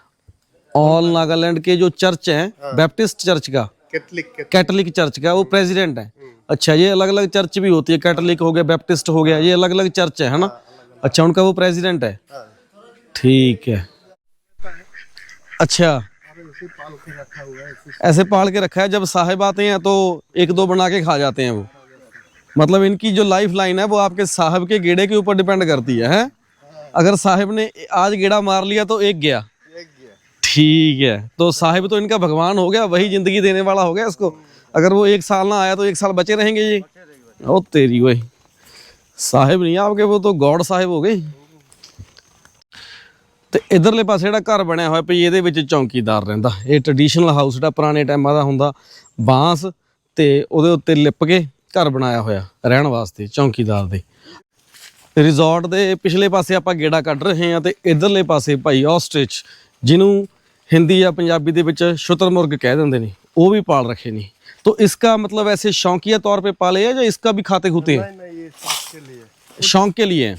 ऑल नागालैंड के जो चर्च हैं बैप्टिस्ट चर्च का कैथलिक कैथोलिक चर्च का वो प्रेसिडेंट है। अच्छा ये अलग अलग चर्च भी होती है कैथोलिक हो गया बैप्टिस्ट हो गया ये अलग अलग चर्च है है ना अच्छा उनका वो प्रेसिडेंट है। ठीक है। अच्छा। ऐसे पाल के रखा है जब साहेब आते हैं तो एक दो बना के खा जाते हैं वो। मतलब इनकी जो लाइफ लाइन है वो आपके साहब के गेड़े के ऊपर डिपेंड करती है, है। अगर साहब ने आज गेड़ा मार लिया तो एक गया। ठीक है तो साहिब तो इनका भगवान हो गया वही जिंदगी देने वाला हो गया इसको अगर वो एक साल ना आया तो एक साल बचे रहेंगे ये ओ तेरी वही साहिब नहीं आपके वो तो गॉड साहिब हो गए ਤੇ ਇਧਰਲੇ ਪਾਸੇ ਜਿਹੜਾ ਘਰ ਬਣਿਆ ਹੋਇਆ ਪਈ ਇਹਦੇ ਵਿੱਚ ਚੌਂਕੀਦਾਰ ਰਹਿੰਦਾ ਇਹ ਟ੍ਰੈਡੀਸ਼ਨਲ ਹਾਊਸ ਜਿਹੜਾ ਪੁਰਾਣੇ ਟਾਈਮਾਂ ਦਾ ਹੁੰਦਾ ਬਾਂਸ ਤੇ ਉਹਦੇ ਉੱਤੇ ਲਿਪ ਕੇ ਘਰ ਬਣਾਇਆ ਹੋਇਆ ਰਹਿਣ ਵਾਸਤੇ ਚੌਂਕੀਦਾਰ ਦੇ ਰਿਜ਼ੋਰਟ ਦੇ ਪਿਛਲੇ ਪਾਸੇ ਆਪਾਂ ਗੇੜਾ ਕੱਢ ਰਹੇ ਹਾਂ ਤੇ ਇਧਰਲੇ ਪਾਸੇ ਭਾਈ ਆਸਟ੍ਰਿਚ ਜਿਹਨੂੰ हिंदी या पंजाबी शुतर मुर्ग कह देंगे ने वो भी पाल रखे ने। तो इसका मतलब ऐसे शौकिया तौर पे पाले है या इसका भी खाते खूते हैं? शौक के लिए।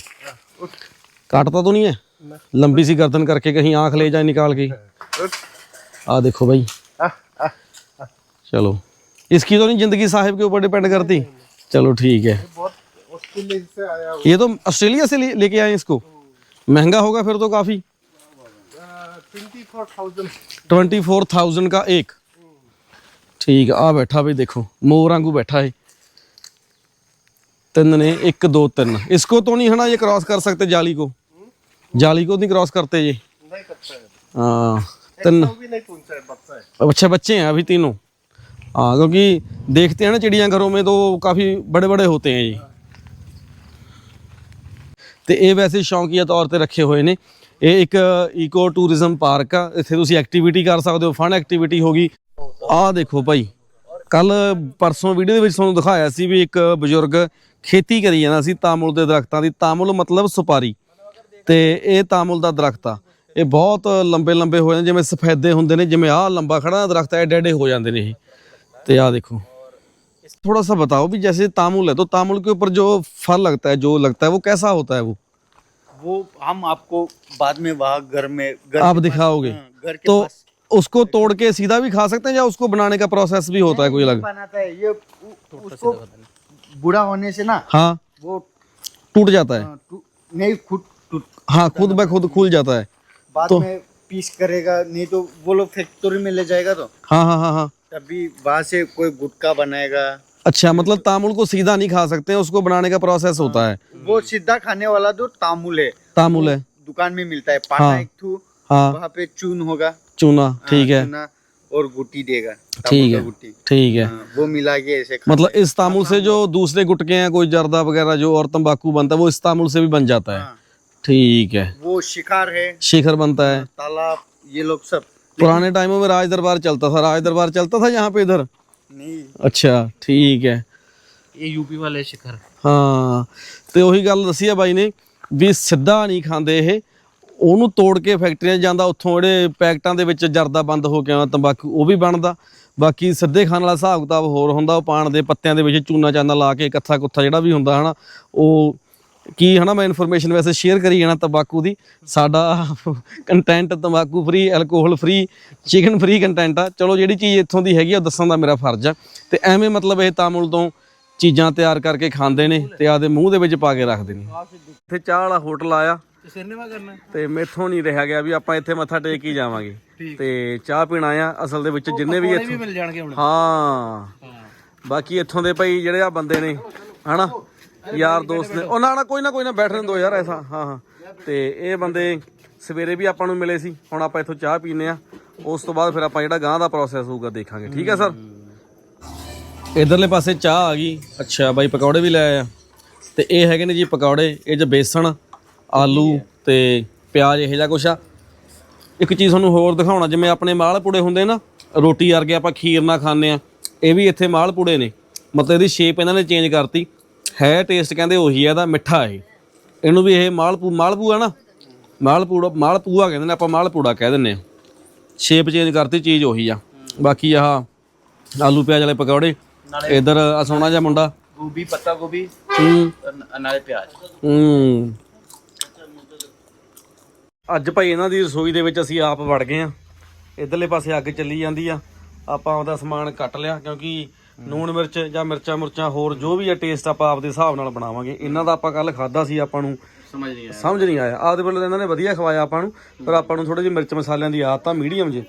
काटता तो नहीं है? लंबी सी गर्दन करके कहीं आँख ले जाए निकाल के। आ देखो भाई। चलो। इसकी तो नहीं ज़िंदगी साहिब के ऊपर डिपेंड करती? चलो ठीक है। ये तो ऑस्ट्रेलिया से लेके आए इसको। महँगा होगा फिर तो काफ़ी। ट्वेंटी फोर थाउज़ेंड का एक। ठीक है आ बैठा भाई देखो मोर आंगू बैठा है। तीन ने एक दो तीन। इसको तो नहीं है ना ये क्रॉस कर सकते जाली को? जाली को नहीं क्रॉस करते ये? हाँ तीन अच्छा बच्चे हैं अभी तीनों। हाँ क्योंकि देखते हैं ना चिड़िया घरों में तो काफ़ी बड़े बड़े होते हैं जी तो ये वैसे शौकिया तौर पर रखे हुए ने ਇਹ ਇੱਕ ਈਕੋ ਟੂਰਿਜ਼ਮ ਪਾਰਕ ਆ ਇੱਥੇ ਤੁਸੀਂ ਐਕਟੀਵਿਟੀ ਕਰ ਸਕਦੇ ਹੋ ਫਨ ਐਕਟੀਵਿਟੀ ਹੋਗੀ ਆਹ ਦੇਖੋ ਭਾਈ ਕੱਲ ਪਰਸੋਂ ਵੀਡੀਓ ਦੇ ਵਿੱਚ ਤੁਹਾਨੂੰ ਦਿਖਾਇਆ ਸੀ ਵੀ ਇੱਕ ਬਜ਼ੁਰਗ ਖੇਤੀ ਕਰੀ ਜਾਂਦਾ ਸੀ ਤਾਮੁਲ ਦੇ ਦਰਖਤਾਂ ਦੀ ਤਾਮੁਲ ਮਤਲਬ ਸੁਪਾਰੀ ਤੇ ਇਹ ਤਾਮੁਲ ਦਾ ਦਰਖਤ ਆ ਇਹ ਬਹੁਤ ਲੰਬੇ ਲੰਬੇ ਹੋ ਜਾਂਦੇ ਜਿਵੇਂ ਸਫੈਦੇ ਹੁੰਦੇ ਨੇ ਜਿਵੇਂ ਆਹ ਲੰਬਾ ਖੜਾ ਦਰਖਤ ਐਡੇ ਐਡੇ ਹੋ ਜਾਂਦੇ ਨੇ ਇਹ ਤੇ ਆਹ ਦੇਖੋ थोड़ा सा बताओ भी जैसे तामुल है तो तामुल के ऊपर जो फल लगता है जो लगता है वो कैसा होता है वो वो हम आपको बाद में वहाँ घर में घर आप दिखाओगे। हाँ, घर के तो पास। उसको तोड़ के सीधा भी खा सकते हैं या उसको बनाने का प्रोसेस भी होता है कोई अलग? बनाता है। ये उसको बूढ़ा होने से ना हाँ। वो टूट जाता है। हाँ, टू- नहीं खुद हाँ खुद ब खुद खुल जाता है। बाद तो- में पीस करेगा नहीं तो वो लोग फैक्ट्री में ले जाएगा तो। हाँ हाँ हाँ हाँ। तभी वहाँ से कोई गुटखा बनाएगा। अच्छा मतलब तामुल को सीधा नहीं खा सकते हैं उसको बनाने का प्रोसेस होता है। वो सीधा खाने वाला जो तामुल है तामुल है। दुकान में मिलता है पाना हाँ। एक थू हाँ। वहाँ पे चून होगा। चूना ठीक हाँ, है चूना और गुटी देगा ठीक है ठीक है। हाँ, वो मिला के ऐसे मतलब इस तामुल से जो दूसरे गुटके हैं कोई जर्दा वगैरह जो और तंबाकू बनता है वो इस तामुल से भी बन जाता है। हाँ, ठीक है। वो शिकार है। शिखर बनता है। तालाब ये लोग सब। पुराने टाइमों में राज दरबार चलता था राज दरबार चलता था यहाँ पे इधर? नहीं ਅੱਛਾ ਠੀਕ ਹੈ। ਇਹ ਯੂਪੀ ਵਾਲੇ ਸ਼ਿਖਰ। ਹਾਂ ਤੇ ਉਹੀ ਗੱਲ ਦੱਸੀ ਆ ਬਾਈ ਨੇ ਵੀ ਸਿੱਧਾ ਨਹੀਂ ਖਾਂਦੇ ਇਹ। ਉਹਨੂੰ ਤੋੜ ਕੇ ਫੈਕਟਰੀਆਂ 'ਚ ਜਾਂਦਾ ਉੱਥੋਂ ਜਿਹੜੇ ਪੈਕਟਾਂ ਦੇ ਵਿੱਚ ਜਰਦਾ ਬੰਦ ਹੋ ਕੇ ਆਉਂਦਾ ਤੰਬਾਕੂ ਉਹ ਵੀ ਬਣਦਾ। ਬਾਕੀ ਸਿੱਧੇ ਖਾਣ ਵਾਲਾ ਹਿਸਾਬ ਕਿਤਾਬ ਹੋਰ ਹੁੰਦਾ ਉਹ ਪਾਣ ਦੇ ਪੱਤਿਆਂ ਦੇ ਵਿੱਚ ਚੂਨਾ ਚਾਨਾ ਲਾ ਕੇ ਕੱਥਾ ਕੁੱਥਾ ਜਿਹੜਾ ਵੀ ਹੁੰਦਾ ਹਨਾ ਉਹ ਕੀ ਹਨਾ ਮੈਂ ਇਨਫੋਰਮੇਸ਼ਨ ਵੈਸੇ ਸ਼ੇਅਰ ਕਰੀ ਜਾਣਾ ਤੰਬਾਕੂ ਦੀ। ਸਾਡਾ ਕੰਟੈਂਟ ਤੰਬਾਕੂ free alcohol free chicken free content ਆ। ਚਲੋ ਜਿਹੜੀ ਚੀਜ਼ ਇੱਥੋਂ ਦੀ ਹੈਗੀ ਆ ਉਹ ਦੱਸਣ ਦਾ ਮੇਰਾ ਫਰਜ਼ ਆ। ਤੇ ਐਵੇਂ ਮਤਲਬ ਇਹ ਤਾਮੁਲ ਤੋਂ ਚੀਜ਼ਾਂ ਤਿਆਰ ਕਰਕੇ ਖਾਂਦੇ ਨੇ ਤੇ ਆਦੇ ਮੂੰਹ ਦੇ ਵਿੱਚ ਪਾ ਕੇ ਰੱਖਦੇ ਨੇ। ਇੱਥੇ ਚਾਹ ਵਾਲਾ ਹੋਟਲ ਆਇਆ। ਤੇ ਮੈਥੋਂ ਨਹੀਂ ਰਿਹਾ ਗਿਆ ਵੀ ਆਪਾਂ ਇੱਥੇ ਮੱਥਾ ਟੇਕ ਹੀ ਜਾਵਾਂਗੇ। ਤੇ ਚਾਹ ਪੀਣ ਆਇਆ ਅਸਲ ਦੇ ਵਿੱਚ ਜਿੰਨੇ ਵੀ ਇੱਥੋਂ ਹਾਂ। ਬਾਕੀ ਇੱਥੋਂ ਦੇ ਭਾਈ ਜਿਹੜੇ ਆ ਬੰਦੇ ਨੇ ਹਨਾ? ਯਾਰ ਦੋਸਤ ਨੇ ਉਹ ਨਾ ਨਾ ਕੋਈ ਨਾ ਕੋਈ ਨਾ ਬੈਠਣ ਦੋ ਯਾਰ ਐਸਾ ਹਾਂ ਹਾਂ। ਤੇ ਇਹ ਬੰਦੇ ਸਵੇਰੇ ਵੀ ਆਪਾਂ ਨੂੰ ਮਿਲੇ ਸੀ ਹੁਣ ਆਪਾਂ ਇੱਥੋਂ ਚਾਹ ਪੀਨੇ ਆ ਉਸ ਤੋਂ ਬਾਅਦ ਫਿਰ ਆਪਾਂ ਜਿਹੜਾ ਗਾਂ ਦਾ ਪ੍ਰੋਸੈਸ ਹੋਊਗਾ ਦੇਖਾਂਗੇ ਠੀਕ ਹੈ ਸਰ? ਇਧਰਲੇ ਪਾਸੇ ਚਾਹ ਆ ਗਈ। ਅੱਛਾ ਬਾਈ ਪਕੌੜੇ ਵੀ ਲੈ ਆਇਆ ਤੇ ਇਹ ਹੈਗੇ ਨੇ ਜੀ ਪਕੌੜੇ ਇਹ ਚ ਬੇਸਣ ਆਲੂ ਤੇ ਪਿਆਜ਼ ਇਹੋ ਜਿਹਾ ਕੁਛ ਆ। ਇੱਕ ਚੀਜ਼ ਤੁਹਾਨੂੰ ਹੋਰ ਦਿਖਾਉਣਾ ਜਿਵੇਂ ਆਪਣੇ ਮਾਲਪੂੜੇ ਹੁੰਦੇ ਨਾ ਰੋਟੀ ਵਰਗੇ ਆਪਾਂ ਖੀਰ ਨਾਲ ਖਾਂਦੇ ਆ ਇਹ ਵੀ ਇੱਥੇ ਮਾਲਪੂੜੇ ਨੇ। ਮਤਲਬ ਇਹਦੀ ਸ਼ੇਪ ਇਹਨਾਂ ਨੇ ਚੇਂਜ ਕਰਤੀ। ਹੈ ਟੇਸਟ ਕਹਿੰਦੇ ਉਹੀ ਆ ਇਹਦਾ ਮਿੱਠਾ ਹੈ ਇਹਨੂੰ ਵੀ ਇਹ ਮਾਲਪੂ ਮਾਲਪੂ ਆ ਨਾ। ਮਾਲਪੂੜਾ ਮਾਲਪੂਆ ਕਹਿੰਦੇ ਨੇ ਆਪਾਂ ਮਾਲਪੂੜਾ ਕਹਿ ਦਿੰਨੇ ਆ। ਸ਼ੇਪ ਚੇਂਜ ਕਰਤੀ ਚੀਜ਼ ਉਹੀ ਆ। ਬਾਕੀ ਆਹ ਆਲੂ ਪਿਆਜ਼ ਵਾਲੇ ਪਕੌੜੇ ਇਧਰ ਆ ਸੋਹਣਾ ਜਿਹਾ ਮੁੰਡਾ। ਗੋਭੀ ਪੱਤਾ ਗੋਭੀ ਹੂੰ। ਨਾਲੇ ਪਿਆਜ਼। ਹੂੰ। ਅੱਜ ਭਾਈ ਇਹਨਾਂ ਦੀ ਰਸੋਈ ਦੇ ਵਿੱਚ ਅਸੀਂ ਆਪ ਵੜ ਗਏ ਆ। ਇਧਰਲੇ ਪਾਸੇ ਅੱਗ ਚੱਲੀ ਜਾਂਦੀ ਆ। ਆਪਾਂ ਆਪਦਾ ਸਮਾਨ ਕੱਟ ਲਿਆ ਕਿਉਂਕਿ ਨੂਣ ਮਿਰਚ ਜਾਂ ਮਿਰਚਾਂ ਮੁਰਚਾਂ ਹੋਰ ਜੋ ਵੀ ਆ ਟੇਸਟ ਆਪਾਂ ਆਪਦੇ ਹਿਸਾਬ ਨਾਲ ਬਣਾਵਾਂਗੇ ਇਹਨਾਂ ਦਾ ਆਪਾਂ ਕੱਲ ਖਾਦਾ ਸੀ ਆਪਾਂ ਨੂੰ ਸਮਝ ਨਹੀਂ ਆਇਆ ਸਮਝ ਨਹੀਂ ਆਇਆ ਆਪਦੇ ਵੱਲੋਂ ਤਾਂ ਇਹਨਾਂ ਨੇ ਵਧੀਆ ਖਵਾਇਆ ਆਪਾਂ ਨੂੰ ਪਰ ਆਪਾਂ ਨੂੰ ਥੋੜੇ ਜਿਹੇ ਮਿਰਚ ਮਸਾਲਿਆਂ ਦੀ ਆਦਤ ਆ ਮੀਡੀਅਮ ਜੇ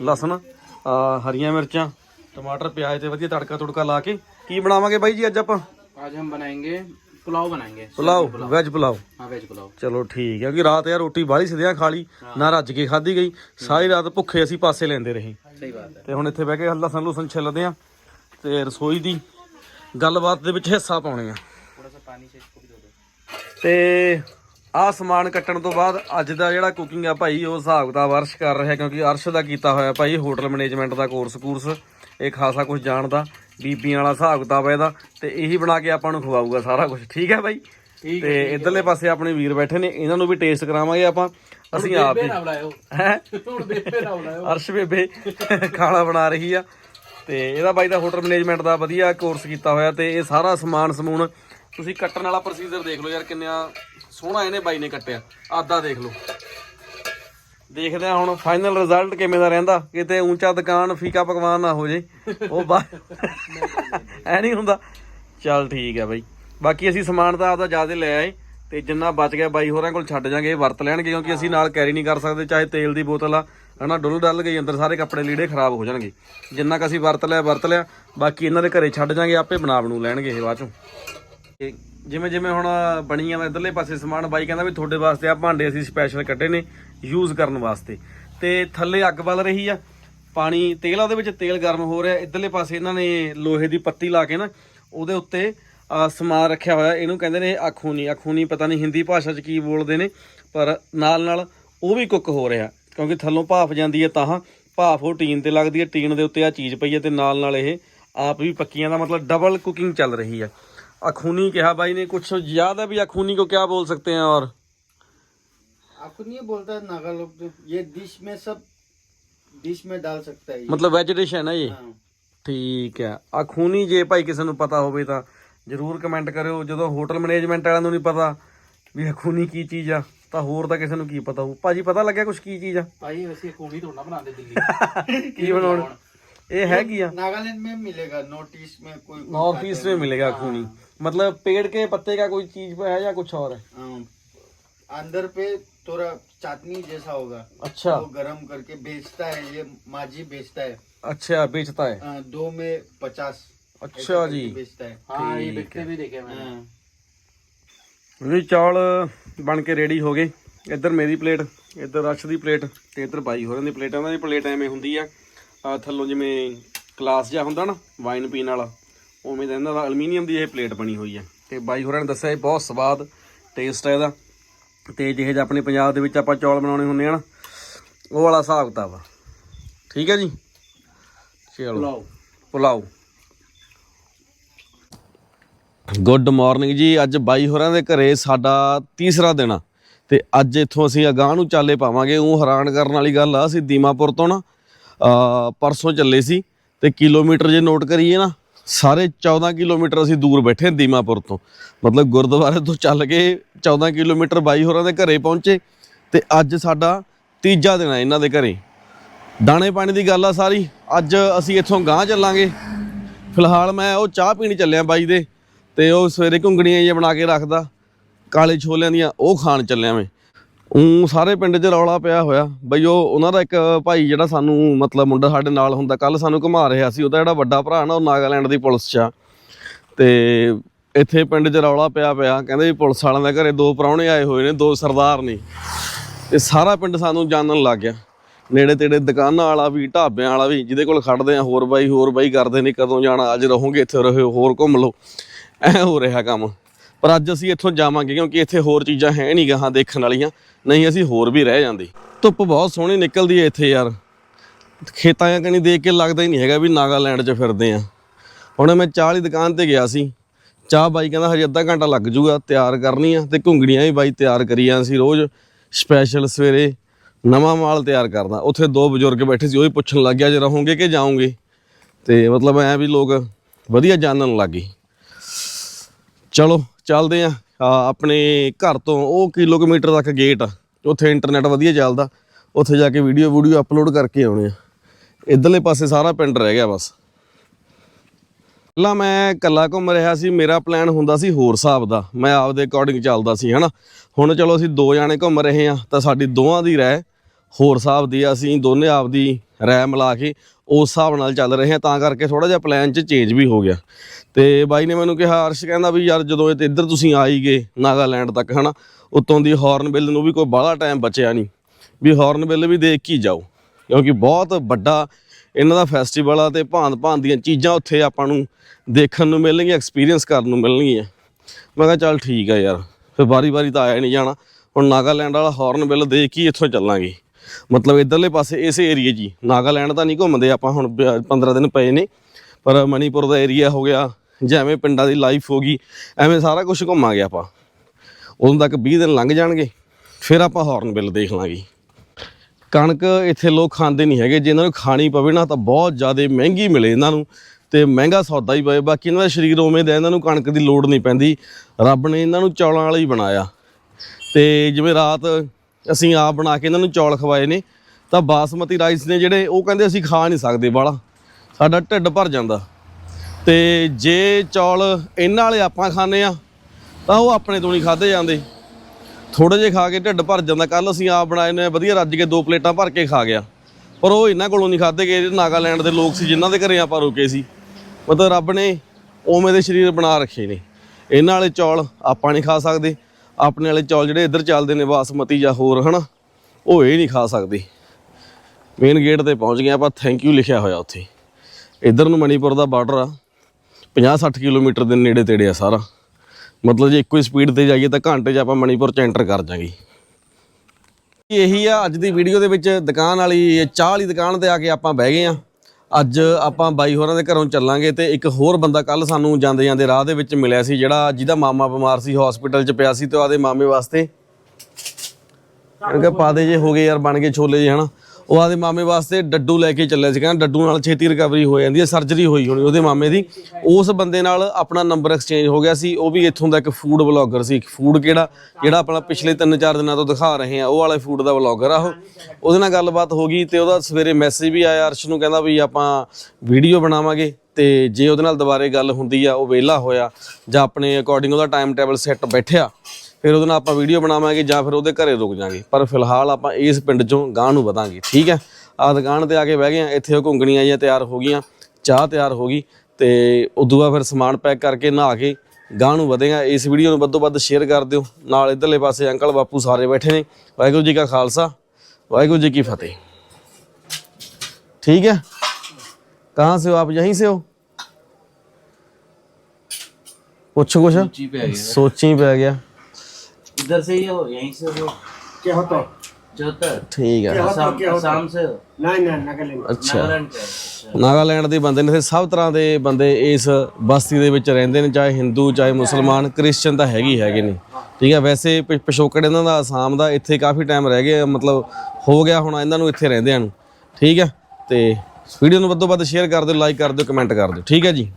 ਲਸਣ ਆ ਹਰੀਆਂ ਮਿਰਚਾਂ ਟਮਾਟਰ ਪਿਆਜ਼ ਤੇ ਵਧੀਆ ਤੜਕਾ ਤੁੜਕਾ ਲਾ ਕੇ ਕੀ ਬਣਾਵਾਂਗੇ ਬਾਈ ਜੀ ਅੱਜ ਆਪਾਂ आज हम बनाएंगे पुलाव बनाएंगे ਪੁਲਾਓ ਵੈਜ ਪੁਲਾਓ हाँ वेज पुलाव ਚਲੋ ਠੀਕ ਹੈ ਕਿ ਰਾਤ ਯਾਰ ਰੋਟੀ ਬਾਹਲੀ ਸਿਧਿਆਂ ਖਾ ਲਈ ਨਾ ਰੱਜ ਕੇ ਖਾਧੀ ਗਈ ਸਾਰੀ ਰਾਤ ਭੁੱਖੇ ਅਸੀਂ ਪਾਸੇ ਲੈਂਦੇ ਰਹੇ सही बात है ਤੇ ਹੁਣ ਇੱਥੇ ਬਹਿ ਕੇ ਲਸਣ ਲੁਸਣ ਛਿੱਲਦੇ ਆ ਤੇ ਰਸੋਈ ਦੀ ਗੱਲਬਾਤ ਦੇ ਵਿੱਚ ਹਿੱਸਾ ਪਾਉਣੇ ਆ। ਤੇ ਆਹ ਸਮਾਨ ਕੱਟਣ ਤੋਂ ਬਾਅਦ ਅੱਜ ਦਾ ਜਿਹੜਾ ਕੁਕਿੰਗ ਆ ਭਾਈ ਉਹ ਹਿਸਾਬ ਕਿਤਾਬ ਅਰਸ਼ ਕਰ ਰਿਹਾ ਕਿਉਂਕਿ ਅਰਸ਼ ਦਾ ਕੀਤਾ ਹੋਇਆ ਭਾਈ ਹੋਟਲ ਮੈਨੇਜਮੈਂਟ ਦਾ ਕੋਰਸ ਕੂਰਸ ਇਹ ਖਾਸਾ ਕੁਝ ਜਾਣਦਾ ਬੀਬੀਆਂ ਵਾਲਾ ਹਿਸਾਬ ਕਿਤਾਬ ਹੈ ਇਹਦਾ ਤੇ ਇਹੀ ਬਣਾ ਕੇ ਆਪਾਂ ਨੂੰ ਖਵਾਊਗਾ ਸਾਰਾ ਕੁਝ ਠੀਕ ਹੈ ਭਾਈ? ਤੇ ਇਧਰਲੇ ਪਾਸੇ ਆਪਣੇ ਵੀਰ ਬੈਠੇ ਨੇ ਇਹਨਾਂ ਨੂੰ ਵੀ ਟੇਸਟ ਕਰਾਵਾਂਗੇ ਆਪਾਂ। ਅਸੀਂ ਆਪ ਹੀ। ਹੈ? ਅਰਸ਼ ਬੇਬੇ ਖਾਣਾ ਬਣਾ ਰਹੀ ਆ। ਤੇ ਇਹਦਾ ਬਾਈ ਦਾ ਹੋਟਲ ਮੈਨੇਜਮੈਂਟ ਦਾ ਵਧੀਆ ਕੋਰਸ ਕੀਤਾ ਹੋਇਆ ਤੇ ਇਹ ਸਾਰਾ ਸਮਾਨ ਸਮੂਨ ਤੁਸੀਂ ਕੱਟਣ ਵਾਲਾ ਪ੍ਰੋਸੀਜਰ ਦੇਖ ਲਓ ਯਾਰ, ਕਿੰਨਾ ਸੋਹਣਾ ਇਹਨੇ ਬਾਈ ਨੇ ਕੱਟਿਆ। ਆਦਾ ਦੇਖ ਲਓ। ਦੇਖਦੇ ਆ ਹੁਣ ਫਾਈਨਲ ਰਿਜ਼ਲਟ ਕਿਵੇਂ ਦਾ ਰਹਿੰਦਾ। ਕਿਤੇ ਉੱਚਾ ਦੁਕਾਨ, ਫੀਕਾ ਪਕਵਾਨ ਨਾ ਹੋ ਜੇ। ਉਹ ਬਾ ਐ ਨਹੀਂ ਹੁੰਦਾ। ਚੱਲ ਠੀਕ ਹੈ ਬਾਈ। ਬਾਕੀ ਅਸੀਂ ਸਮਾਨ ਤਾਂ ਆਪਦਾ ਜ਼ਿਆਦਾ ਲੈ ਆਏ ਤੇ ਜਿੰਨਾ ਬਚ ਗਿਆ ਬਾਈ ਹੋਰਾਂ ਕੋਲ ਛੱਡ ਜਾਾਂਗੇ, ਵਰਤ ਲੈਣਗੇ ਕਿਉਂਕਿ ਅਸੀਂ ਨਾਲ ਕੈਰੀ ਨਹੀਂ ਕਰ ਸਕਦੇ, ਚਾਹੇ ਤੇਲ ਦੀ ਬੋਤਲ ਆ ਹਨਾ, ਡੁੱਲ ਡੱਲ ਗਈ, ਅੰਦਰ ਸਾਰੇ ਕੱਪੜੇ ਲੀੜੇ ਖਰਾਬ ਹੋ ਜਾਣਗੇ। ਜਿੰਨਾ ਕ ਅਸੀਂ ਵਰਤ ਲਿਆ ਵਰਤ ਲਿਆ, ਬਾਕੀ ਇਹਨਾਂ ਦੇ ਘਰੇ ਛੱਡ ਜਾਾਂਗੇ, ਆਪੇ ਬਣਾ ਬਣੂ ਲੈਣਗੇ ਇਹ ਬਾਅਦ ਚੋਂ। ਤੇ ਜਿਵੇਂ ਜਿਵੇਂ ਹੁਣ ਬਣੀਆਂ ਵਾ, ਇਧਰਲੇ ਪਾਸੇ ਸਮਾਨ, ਬਾਈ ਕਹਿੰਦਾ ਵੀ ਤੁਹਾਡੇ ਵਾਸਤੇ ਆ ਭਾਂਡੇ ਅਸੀਂ ਸਪੈਸ਼ਲ ਕੱਢੇ ਨੇ ਯੂਜ਼ ਕਰਨ ਵਾਸਤੇ। ਤੇ ਥੱਲੇ ਅੱਗ ਬਲ ਰਹੀ ਆ, ਪਾਣੀ, ਤੇਲ ਆ, ਉਹਦੇ ਵਿੱਚ ਤੇਲ ਗਰਮ ਹੋ ਰਿਹਾ, ਇਧਰਲੇ ਪਾਸੇ ਇਹਨਾਂ ਨੇ ਲੋਹੇ ਦੀ ਪੱਤੀ ਲਾ ਕੇ ਨਾ, ਉਹਦੇ ਉੱਤੇ ਸਮਾਨ ਰੱਖਿਆ ਹੋਇਆ, ਇਹਨੂੰ ਕਹਿੰਦੇ ਨੇ ਅਖੂਨੀ। ਅਖੂਨੀ ਪਤਾ ਨਹੀਂ ਹਿੰਦੀ ਭਾਸ਼ਾ 'ਚ ਕੀ ਬੋਲਦੇ ਨੇ, ਪਰ ਨਾਲ ਨਾਲ ਉਹ ਵੀ ਕੁੱਕ ਹੋ ਰਿਹਾ। ਕਿਉਂਕਿ ਥੱਲੋਂ ਭਾਫ ਜਾਂਦੀ ਹੈ ਤਾਂ ਭਾਫ ਉਹ ਟੀਨ ਤੇ ਲੱਗਦੀ ਹੈ ਟੀਨ ਦੇ ਉੱਤੇ ਆ ਚੀਜ਼ ਪਈ ਹੈ ਤੇ ਨਾਲ ਨਾਲ ਇਹ ਆਪ ਵੀ ਪੱਕੀਆਂ ਦਾ ਮਤਲਬ ਡਬਲ ਕੁਕਿੰਗ ਚੱਲ ਰਹੀ ਹੈ अखूनी कहा भाई ने कुछ याद है भी अखूनी को क्या बोल सकते हैं और आपको नहीं बोलता है नागा लोग तो ये डिश में सब डिश में डाल सकता है ये। मतलब वेज डिश है ना ये हाँ। ਠੀਕ ਹੈ ਅਖੂਨੀ ਜੇ ਭਾਈ ਕਿਸੇ ਨੂੰ ਪਤਾ ਹੋਵੇ ਤਾਂ ਜਰੂਰ ਕਮੈਂਟ ਕਰਿਓ ਜਦੋਂ ਹੋਟਲ ਮੈਨੇਜਮੈਂਟ ਵਾਲਿਆਂ ਨੂੰ ਨਹੀਂ ਪਤਾ ਵੀ ਅਖੂਨੀ ਕੀ ਚੀਜ਼ ਆ ਤਾਂ ਹੋਰ ਤਾਂ ਕਿਸੇ ਨੂੰ ਕੀ ਪਤਾ ਹੋਊ ਭਾਜੀ ਪਤਾ ਲੱਗਿਆ ਕੁਝ ਕੀ ਚੀਜ਼ ਆ भाई वैसे खूनी थोड़ा बनाते दिल्ली ਕੀ ਬਣਾਉਣ ਇਹ ਹੈਗੀ ਆ नागालैंड में मिलेगा नॉर्थ ईस्ट में कोई नॉर्थ ईस्ट में मिलेगा अखूनी मतलब पेड़ के पत्ते का कोई चीज है या कुछ और है हाँ। अंदर पे थोड़ा चाटनी जैसा होगा अच्छा वो गरम करके बेचता है ये माझी बेचता है अच्छा बेचता है हाँ, दो में पचास अच्छा जी बेचता है हाँ ये बिकते भी देखे मैंने हाँ। ਬਣ ਕੇ ਰੈਡੀ ਹੋ ਗਏ। ਇੱਧਰ ਮੇਰੀ ਪਲੇਟ ਇੱਧਰ ਰਸ਼ ਦੀ ਪਲੇਟ ਤੇ ਇੱਧਰ ਬਾਈ ਹੋਰਾਂ ਦੀ ਪਲੇਟ ਉਹਨਾਂ ਦੀ ਪਲੇਟ ਐਵੇਂ ਹੁੰਦੀ ਆ। ਥੱਲੋਂ ਜਿਵੇਂ ਗਲਾਸ ਜਿਹਾ ਹੁੰਦਾ ਨਾ ਵਾਈਨ ਪੀਣ ਵਾਲਾ ਉਵੇਂ ਦਾ ਇਹਨਾਂ ਦਾ ਐਲੂਮੀਨੀਅਮ ਦੀ ਇਹ ਪਲੇਟ ਬਣੀ ਹੋਈ ਆ। ਤੇ ਬਾਈ ਹੋਰਾਂ ਨੇ ਦੱਸਿਆ ਇਹ ਬਹੁਤ ਸਵਾਦ ਟੇਸਟ ਹੈ ਇਹਦਾ। ਤੇ ਜਿਹੇ ਜਿਹਾ ਆਪਣੇ ਪੰਜਾਬ ਦੇ ਵਿੱਚ ਆਪਾਂ ਚੌਲ ਬਣਾਉਣੇ ਹੁੰਦੇ ਆ ਨਾ ਉਹ ਵਾਲਾ ਹਿਸਾਬ ਕਿਤਾਬ ਠੀਕ ਹੈ ਜੀ? ਚਲੋ। ਪੁਲਾਓ। ਗੁੱਡ ਮਾਰਨਿੰਗ ਜੀ, ਅੱਜ ਬਾਈ ਹੋਰਾਂ ਦੇ ਘਰੇ ਸਾਡਾ ਤੀਸਰਾ ਦਿਨ ਆ। ਤੇ ਅੱਜ ਇੱਥੋਂ ਅਸੀਂ ਅਗਾਂਹ ਨੂੰ ਚਾਲੇ ਪਾਵਾਂਗੇ ਉਹ ਹੈਰਾਨ ਕਰਨ ਵਾਲੀ ਗੱਲ ਆ, ਅਸੀਂ ਦੀਮਾਪੁਰ ਤੋਂ ਨਾ ਪਰਸੋਂ ਚੱਲੇ ਸੀ। ਤੇ ਕਿਲੋਮੀਟਰ ਜੇ ਨੋਟ ਕਰੀਏ ਨਾ, ਸਾਰੇ 14 ਕਿਲੋਮੀਟਰ ਅਸੀਂ ਦੂਰ ਬੈਠੇ ਹਾਂ ਦੀਮਾਪੁਰ ਤੋਂ। ਮਤਲਬ ਗੁਰਦੁਆਰੇ ਤੋਂ ਚੱਲ ਕੇ 14 ਕਿਲੋਮੀਟਰ ਬਾਈ ਹੋਰਾਂ ਦੇ ਘਰੇ ਪਹੁੰਚੇ। ਤੇ ਅੱਜ ਸਾਡਾ ਤੀਜਾ ਦਿਨ ਆ ਇਹਨਾਂ ਦੇ ਘਰੇ। ਦਾਣੇ ਪਾਣੀ ਦੀ ਗੱਲ ਆ ਸਾਰੀ। ਅੱਜ ਅਸੀਂ ਇੱਥੋਂ ਗਾਂਹ ਚੱਲਾਂਗੇ। ਫਿਲਹਾਲ ਮੈਂ ਉਹ ਚਾਹ ਪੀਣ ਚੱਲਿਆ ਬਾਈ ਦੇ। ਤੇ ਉਹ ਸਵੇਰੇ ਘੁੰਗਣੀਆਂ ਜਿਹੀਆਂ ਬਣਾ ਕੇ ਰੱਖਦਾ, ਕਾਲੇ ਛੋਲਿਆਂ ਦੀਆਂ, ਉਹ ਖਾਣ ਚੱਲਿਆ ਮੈਂ। ਉਹ ਸਾਰੇ ਪਿੰਡ 'ਚ ਰੌਲਾ ਪਿਆ ਹੋਇਆ। ਬਈ ਉਹ, ਉਹਨਾਂ ਦਾ ਇੱਕ ਭਾਈ ਜਿਹੜਾ ਸਾਨੂੰ, ਮਤਲਬ ਮੁੰਡਾ ਸਾਡੇ ਨਾਲ ਹੁੰਦਾ ਕੱਲ ਸਾਨੂੰ ਘੁਮਾ ਰਿਹਾ ਸੀ, ਉਹਦਾ ਜਿਹੜਾ ਵੱਡਾ ਭਰਾ ਨਾ, ਉਹ ਨਾਗਾਲੈਂਡ ਦੀ ਪੁਲਿਸ 'ਚ ਆ। ਤੇ ਇੱਥੇ ਪਿੰਡ 'ਚ ਰੌਲਾ ਪਿਆ ਪਿਆ, ਕਹਿੰਦੇ ਵੀ ਪੁਲਿਸ ਵਾਲਿਆਂ ਦੇ ਘਰੇ ਦੋ ਪ੍ਰਾਹੁਣੇ ਆਏ ਹੋਏ ਨੇ, ਦੋ ਸਰਦਾਰ ਨੇ। ਤੇ ਸਾਰਾ ਪਿੰਡ ਸਾਨੂੰ ਜਾਣਨ ਲੱਗ ਗਿਆ। ਨੇੜੇ ਤੇੜੇ ਦੁਕਾਨਾਂ ਵਾਲਾ ਵੀ, ਢਾਬਿਆਂ ਵਾਲਾ ਵੀ, ਜਿਹਦੇ ਕੋਲ ਖੜਦੇ ਆ, ਹੋਰ ਬਾਈ ਹੋਰ ਬਾਈ ਕਰਦੇ ਨੇ, ਕਦੋਂ ਜਾਣਾ, ਅੱਜ ਰਹੋਗੇ ਇੱਥੇ ਰਹੋ ਹੋਰ ਘੁੰਮ ਲਓ। ਐ ਹੋ ਰਿਹਾ ਕੰਮ। ਪਰ ਅੱਜ ਅਸੀਂ ਇੱਥੋਂ ਜਾਵਾਂਗੇ ਕਿਉਂਕਿ ਇੱਥੇ ਹੋਰ ਚੀਜ਼ਾਂ ਹੈ ਨਹੀਂ ਗਾਹਾਂ ਦੇਖਣ ਵਾਲੀਆਂ। ਨਹੀਂ, ਅਸੀਂ ਹੋਰ ਵੀ ਰਹਿ ਜਾਂਦੇ। ਧੁੱਪ ਬਹੁਤ ਸੋਹਣੀ ਨਿਕਲਦੀ ਹੈ ਇੱਥੇ ਯਾਰ। ਖੇਤਾਂ ਜਾਂ ਕਣੀ ਦੇਖ ਕੇ ਲੱਗਦਾ ਹੀ ਨਹੀਂ ਹੈਗਾ ਵੀ ਨਾਗਾਲੈਂਡ 'ਚ ਫਿਰਦੇ ਆ ਹੁਣ ਮੈਂ ਚਾਹ ਵਾਲੀ ਦੁਕਾਨ ਤੇ ਗਿਆ ਸੀ। ਚਾਹ ਬਾਈ ਕਹਿੰਦਾ ਹਜੇ ਅੱਧਾ ਘੰਟਾ ਲੱਗ ਜੂਗਾ, ਤਿਆਰ ਕਰਨੀ ਆ ਤੇ ਘੁੰਗੜੀਆਂ ਵੀ ਬਾਈ ਤਿਆਰ ਕਰੀ ਜਾਂ ਸੀ ਰੋਜ਼। ਸਪੈਸ਼ਲ ਸਵੇਰੇ ਨਵਾਂ ਮਾਲ ਤਿਆਰ ਕਰਦਾ। ਉੱਥੇ ਦੋ ਬਜ਼ੁਰਗ ਬੈਠੇ ਸੀ, ਉਹ ਵੀ ਪੁੱਛਣ ਲੱਗ ਗਿਆ, ਜੇ ਰਹੋਗੇ ਕਿ ਜਾਓਗੇ? ਤੇ ਮਤਲਬ ਐ ਵੀ ਲੋਕ ਵਧੀਆ ਜਾਣਨ ਲੱਗ ਗਏ। ਚਲੋ, ਚੱਲਦੇ ਆ। ਆਪਣੇ ਘਰ ਤੋਂ ਉਹ ਕਿਲੋਮੀਟਰ ਤੱਕ ਗੇਟ ਆ, ਉੱਥੇ ਇੰਟਰਨੈਟ ਵਧੀਆ ਚੱਲਦਾ। ਉੱਥੇ ਜਾ ਕੇ ਵੀਡੀਓ ਵੀਡੀਓ ਅਪਲੋਡ ਕਰਕੇ ਆਉਣੇ ਆ। ਇਧਰਲੇ ਪਾਸੇ ਸਾਰਾ ਪਿੰਡ ਰਹਿ ਗਿਆ ਬਸ। ਪਹਿਲਾਂ ਮੈਂ ਇਕੱਲਾ ਘੁੰਮ ਰਿਹਾ ਸੀ, ਮੇਰਾ ਪਲਾਨ ਹੁੰਦਾ ਸੀ ਹੋਰ ਹਿਸਾਬ ਦਾ। ਮੈਂ ਆਪਦੇ ਅਕੋਰਡਿੰਗ ਚੱਲਦਾ ਸੀ, ਹਨਾ। ਹੁਣ ਚਲੋ ਅਸੀਂ ਦੋ ਜਾਣੇ ਘੁੰਮ ਰਹੇ ਹਾਂ ਤਾਂ ਸਾਡੀ ਦੋਵਾਂ ਦੀ ਰਹਿ ਹੋਰ ਹਿਸਾਬ ਦੀ ਅਸੀਂ ਦੋਨੇ ਆਪਦੀ ਰੈ ਮਿਲਾ ਕੇ ਉਸ ਹਿਸਾਬ ਨਾਲ ਚੱਲ ਰਹੇ ਹਾਂ, ਤਾਂ ਕਰਕੇ ਥੋੜਾ ਜਿਹਾ ਪਲਾਨ 'ਚ ਚੇਂਜ ਵੀ ਹੋ ਗਿਆ। ਤੇ ਬਾਈ ਨੇ ਮੈਨੂੰ ਕਿਹਾ ਅਰਸ਼ ਕਹਿੰਦਾ ਵੀ ਯਾਰ ਜਦੋਂ ਇਹ ਤੇ ਇੱਧਰ ਤੁਸੀਂ ਆਈ ਗਏ ਨਾਗਾਲੈਂਡ ਤੱਕ, ਹਨਾ, ਉਤੋਂ ਦੀ ਹਾਰਨ ਬਿੱਲ ਨੂੰ ਵੀ ਕੋਈ ਬਾਹਲਾ ਟਾਈਮ ਬਚਿਆ ਨਹੀਂ। ਵੀ ਹਾਰਨ ਬਿੱਲ ਵੀ ਦੇਖ ਕੇ ਹੀ ਜਾਓ, ਕਿਉਂਕਿ ਬਹੁਤ ਵੱਡਾ ਇਹਨਾਂ ਦਾ ਫੈਸਟੀਵਲ ਆ ਤੇ ਭਾਂਤ ਭਾਂਤ ਦੀਆਂ ਚੀਜ਼ਾਂ ਉੱਥੇ ਆਪਾਂ ਨੂੰ ਦੇਖਣ ਨੂੰ ਮਿਲਣਗੀਆਂ ਐਕਸਪੀਰੀਅੰਸ ਕਰਨ ਨੂੰ ਮਿਲਣਗੀਆਂ। ਮੈਂ ਕਿਹਾ, ਚੱਲ ਠੀਕ ਆ ਯਾਰ, ਫਿਰ ਵਾਰੀ-ਵਾਰੀ ਤਾਂ ਆਇਆ ਨਹੀਂ ਜਾਣਾ। ਹੁਣ ਨਾਗਾਲੈਂਡ ਵਾਲਾ ਹਾਰਨ ਬਿੱਲ ਦੇਖ ਕੇ ਹੀ ਇੱਥੋਂ ਚੱਲਾਂਗੇ। ਮਤਲਬ ਇਧਰਲੇ ਪਾਸੇ ਇਸ ਏਰੀਏ 'ਚ ਹੀ। ਨਾਗਾਲੈਂਡ ਤਾਂ ਨਹੀਂ ਘੁੰਮਦੇ, ਆਪਾਂ ਹੁਣ 15 ਦਿਨ ਪਏ ਨੇ। ਪਰ ਮਣੀਪੁਰ ਦਾ ਏਰੀਆ ਹੋ ਗਿਆ, ਜਿਵੇਂ ਪਿੰਡਾਂ ਦੀ ਲਾਈਫ ਹੋ ਗਈ, ਐਵੇਂ ਸਾਰਾ ਕੁਝ ਘੁੰਮਾਂਗੇ ਆਪਾਂ। ਉਦੋਂ ਤੱਕ 20 ਦਿਨ ਲੰਘ ਜਾਣਗੇ, ਫਿਰ ਆਪਾਂ ਹਾਰਨ ਬਿੱਲ ਦੇਖ ਲਾਂਗੇ। ਕਣਕ ਇੱਥੇ ਲੋਕ ਖਾਂਦੇ ਨਹੀਂ ਹੈਗੇ, ਜੇ ਇਹਨਾਂ ਨੂੰ ਖਾਣੀ ਪਵੇ ਨਾ ਤਾਂ ਬਹੁਤ ਜ਼ਿਆਦਾ ਮਹਿੰਗੀ ਮਿਲੇ ਇਹਨਾਂ ਨੂੰ ਤੇ ਮਹਿੰਗਾ ਸੌਦਾ ਹੀ ਪਵੇ ਬਾਕੀ ਇਹਨਾਂ ਦਾ ਸਰੀਰ ਉਵੇਂ ਦਾ, ਇਹਨਾਂ ਨੂੰ ਕਣਕ ਦੀ ਲੋੜ ਨਹੀਂ ਪੈਂਦੀ। ਰੱਬ ਨੇ ਇਹਨਾਂ ਨੂੰ ਚੌਲਾਂ ਵਾਲਾ ਹੀ ਬਣਾਇਆ। ਤੇ ਜਿਵੇਂ ਰਾਤ ਅਸੀਂ ਆਪ ਬਣਾ ਕੇ ਇਹਨਾਂ ਨੂੰ ਚੌਲ ਖਵਾਏ ਨੇ, ਤਾਂ ਬਾਸਮਤੀ ਰਾਈਸ ਨੇ ਜਿਹੜੇ, ਉਹ ਕਹਿੰਦੇ ਅਸੀਂ ਖਾ ਨਹੀਂ ਸਕਦੇ ਬਾਲਾ ਸਾਡਾ ਢਿੱਡ ਭਰ ਜਾਂਦਾ। ਤੇ ਜੇ ਚੌਲ ਇਹਨਾਂ ਵਾਲੇ ਆਪਾਂ ਖਾਂਦੇ ਆ ਤਾਂ ਉਹ ਆਪਣੇ ਤੋਂ ਨਹੀਂ ਖਾਦੇ ਜਾਂਦੇ। ਥੋੜੇ ਜਿਹੇ ਖਾ ਕੇ ਢਿੱਡ ਭਰ ਜਾਂਦਾ। ਕੱਲ ਅਸੀਂ ਆਪ ਬਣਾਏ ਨੇ, ਵਧੀਆ ਰੱਜ ਕੇ ਦੋ ਪਲੇਟਾਂ ਭਰ ਕੇ ਖਾ ਗਿਆ। ਪਰ ਉਹ ਇਹਨਾਂ ਕੋਲੋਂ ਨਹੀਂ ਖਾਦੇ ਗਏ, ਜਿਹੜੇ ਨਾਗਾਲੈਂਡ ਦੇ ਲੋਕ ਸੀ, ਜਿਨ੍ਹਾਂ ਦੇ ਘਰੇ ਆਪਾਂ ਰੁਕੇ ਸੀ। ਮਤਲਬ ਰੱਬ ਨੇ ਉਵੇਂ ਦੇ ਸਰੀਰ ਬਣਾ ਰੱਖੇ ਨੇ। ਇਹਨਾਂ ਵਾਲੇ ਚੌਲ ਆਪਾਂ ਨਹੀਂ ਖਾ ਸਕਦੇ। ਆਪਣੇ ਵਾਲੇ ਚੌਲ ਜਿਹੜੇ ਇੱਧਰ ਚੱਲਦੇ ਨੇ ਬਾਸਮਤੀ ਜਾਂ ਹੋਰ, ਹਨਾ, ਉਹ ਇਹ ਨਹੀਂ ਖਾ ਸਕਦੇ। ਮੇਨ ਗੇਟ ਤੇ ਪਹੁੰਚ ਗਏ ਆਪਾਂ ਥੈਂਕ ਯੂ ਲਿਖਿਆ ਹੋਇਆ ਉੱਥੇ। ਇੱਧਰ ਨੂੰ ਮਣੀਪੁਰ ਦਾ ਬਾਰਡਰ ਆ 50-60 ਕਿਲੋਮੀਟਰ ਦੇ ਨੇੜੇ ਤੇੜੇ ਆ ਸਾਰਾ। ਮਤਲਬ ਜੇ ਇੱਕੋ ਹੀ ਸਪੀਡ ਤੇ ਜਾਈਏ ਤਾਂ ਘੰਟੇ 'ਚ ਆਪਾਂ ਮਣੀਪੁਰ 'ਚ ਐਂਟਰ ਕਰ ਜਾਾਂਗੇ। ਇਹੀ ਆ, ਅੱਜ ਦੀ ਵੀਡੀਓ ਦੇ ਵਿੱਚ ਦੁਕਾਨ ਵਾਲੀ, ਚਾਹ ਵਾਲੀ ਦੁਕਾਨ ਤੇ ਆ ਕੇ ਆਪਾਂ ਬਹਿ ਗਏ ਆ। ਅੱਜ ਆਪਾਂ ਬਾਈ ਹੋਰਾਂ ਦੇ ਘਰੋਂ ਚੱਲਾਂਗੇ ਤੇ ਇੱਕ ਹੋਰ ਬੰਦਾ ਕੱਲ ਸਾਨੂੰ ਜਾਂਦੇ ਜਾਂਦੇ ਰਾਹ ਦੇ ਵਿੱਚ ਮਿਲਿਆ ਸੀ, ਜਿਹੜਾ ਜਿਹਦਾ ਮਾਮਾ ਬਿਮਾਰ ਸੀ ਹਸਪੀਟਲ 'ਚ ਪਿਆ ਸੀ ਤੇ ਉਹਦੇ ਮਾਮੇ ਵਾਸਤੇ। ਕਹਿੰਦਾ ਪਾ ਦੇ ਜੇ, ਹੋ ਗਏ ਯਾਰ, ਬਣ ਗਏ ਛੋਲੇ ਜੇ, ਹਨਾ। ਉਹ ਆਦੇ ਮਾਮੇ ਵਾਸਤੇ ਡੱਡੂ ਲੈ ਕੇ ਚੱਲਿਆ ਸੀ, ਕਹਿੰਦਾ ਡੱਡੂ ਨਾਲ ਛੇਤੀ ਰਿਕਵਰੀ ਹੋ ਜਾਂਦੀ ਹੈ ਸਰਜਰੀ ਹੋਈ ਹੋਣੀ ਉਹਦੇ ਮਾਮੇ ਦੀ। ਉਸ ਬੰਦੇ ਨਾਲ ਆਪਣਾ ਨੰਬਰ ਐਕਸਚੇਂਜ ਹੋ ਗਿਆ ਸੀ, ਉਹ ਵੀ ਇੱਥੋਂ ਦਾ ਇੱਕ ਫੂਡ ਬਲੌਗਰ ਸੀ ਫੂਡ ਕਿਹੜਾ, ਜਿਹੜਾ ਆਪਣਾ ਪਿਛਲੇ 3-4 ਦਿਨਾਂ ਤੋਂ ਦਿਖਾ ਰਹੇ ਆ, ਉਹ ਵਾਲੇ ਫੂਡ ਦਾ ਬਲੌਗਰ ਆ ਉਹ। ਉਹਦੇ ਨਾਲ ਗੱਲਬਾਤ ਹੋ ਗਈ ਤੇ ਉਹਦਾ ਸਵੇਰੇ ਮੈਸੇਜ ਵੀ ਆਇਆ ਅਰਸ਼ ਨੂੰ, ਕਹਿੰਦਾ ਵੀ ਆਪਾਂ ਵੀਡੀਓ ਬਣਾਵਾਂਗੇ ਤੇ ਜੇ ਉਹਦੇ ਨਾਲ ਦੁਬਾਰੇ ਗੱਲ ਹੁੰਦੀ ਆ, ਉਹ ਵਿਹਲਾ ਹੋਇਆ ਜਾਂ ਆਪਣੇ ਅਕੋਰਡਿੰਗ ਉਹਦਾ ਟਾਈਮ ਟੇਬਲ ਸੈੱਟ ਬੈਠਿਆ ਫਿਰ ਉਹਦੇ ਨਾਲ ਆਪਾਂ ਵੀਡੀਓ ਬਣਾਵਾਂਗੇ ਜਾਂ ਫਿਰ ਉਹਦੇ ਘਰੇ ਰੁਕ ਜਾਾਂਗੇ ਪਰ ਫਿਲਹਾਲ ਆਪਾਂ ਇਸ ਪਿੰਡ ਚੋਂ ਗਾਂ ਨੂੰ ਵਧਾਂਗੇ ਠੀਕ ਹੈ ਆ ਦੁਕਾਨ ਤੇ ਆ ਕੇ ਬਹਿ ਗਏ ਆ ਇੱਥੇ ਉਹ ਘੁੰਗਣੀਆਂ ਜਿਹੀਆਂ ਤਿਆਰ ਹੋ ਗਈਆਂ ਚਾਹ ਤਿਆਰ ਹੋ ਗਈ ਤੇ ਉਦੋਂ ਬਾਅਦ ਫਿਰ ਸਮਾਨ ਪੈਕ ਕਰਕੇ ਨਹਾ ਕੇ ਗਾਂ ਨੂੰ ਵਧੇਗਾ ਇਸ ਵੀਡੀਓ ਨੂੰ ਵੱਧੋ ਵੱਧ ਸ਼ੇਅਰ ਕਰ ਦਿਓ ਨਾਲ ਇਧਰਲੇ ਪਾਸੇ ਅੰਕਲ ਬਾਪੂ ਸਾਰੇ ਬੈਠੇ ਨੇ ਵਾਹਿਗੁਰੂ ਜੀ ਕਾ ਖਾਲਸਾ ਵਾਹਿਗੁਰੂ ਜੀ ਕੀ ਫਤਿਹ ठीक है कहाँ से हो आप यहीं से हो कुछ कुछ जी पे आ गया सोची ही पै गया इधर से ही हो यहीं से हो क्या होता है चौहत्तर ਠੀਕ ਹੈ असम असम से हो नहीं नहीं नागालैंड ਅੱਛਾ नागालैंड का है। ਨਾਗਾਲੈਂਡ ਦੇ ਬੰਦੇ ਨੇ ਤੇ ਸਭ ਤਰ੍ਹਾਂ ਦੇ ਬੰਦੇ ਇਸ ਬਸਤੀ ਦੇ ਵਿੱਚ ਰਹਿੰਦੇ ਨੇ ਚਾਹੇ ਹਿੰਦੂ ਚਾਹੇ ਮੁਸਲਮਾਨ ਕ੍ਰਿਸਚੀਅਨ ਤਾਂ ਹੈਗੇ ਹੀ ਹੈਗੇ ਨੇ ਠੀਕ ਹੈ ਵੈਸੇ ਪ- ਪਿਛੋਕੜ ਇਹਨਾਂ ਦਾ ਆਸਾਮ ਦਾ ਇੱਥੇ ਕਾਫੀ ਟਾਈਮ ਰਹਿ ਗਏ ਮਤਲਬ ਹੋ ਗਿਆ ਹੁਣ ਇਹਨਾਂ ਨੂੰ ਇੱਥੇ ਰਹਿੰਦਿਆਂ ਨੂੰ ਠੀਕ ਹੈ ਤੇ ਵੀਡੀਓ ਨੂੰ ਵੱਧੋ ਵੱਧ ਸ਼ੇਅਰ ਕਰ ਦਿਓ ਲਾਈਕ ਕਰ ਦਿਓ ਕਮੈਂਟ ਕਰ ਦਿਓ ਠੀਕ ਹੈ ਜੀ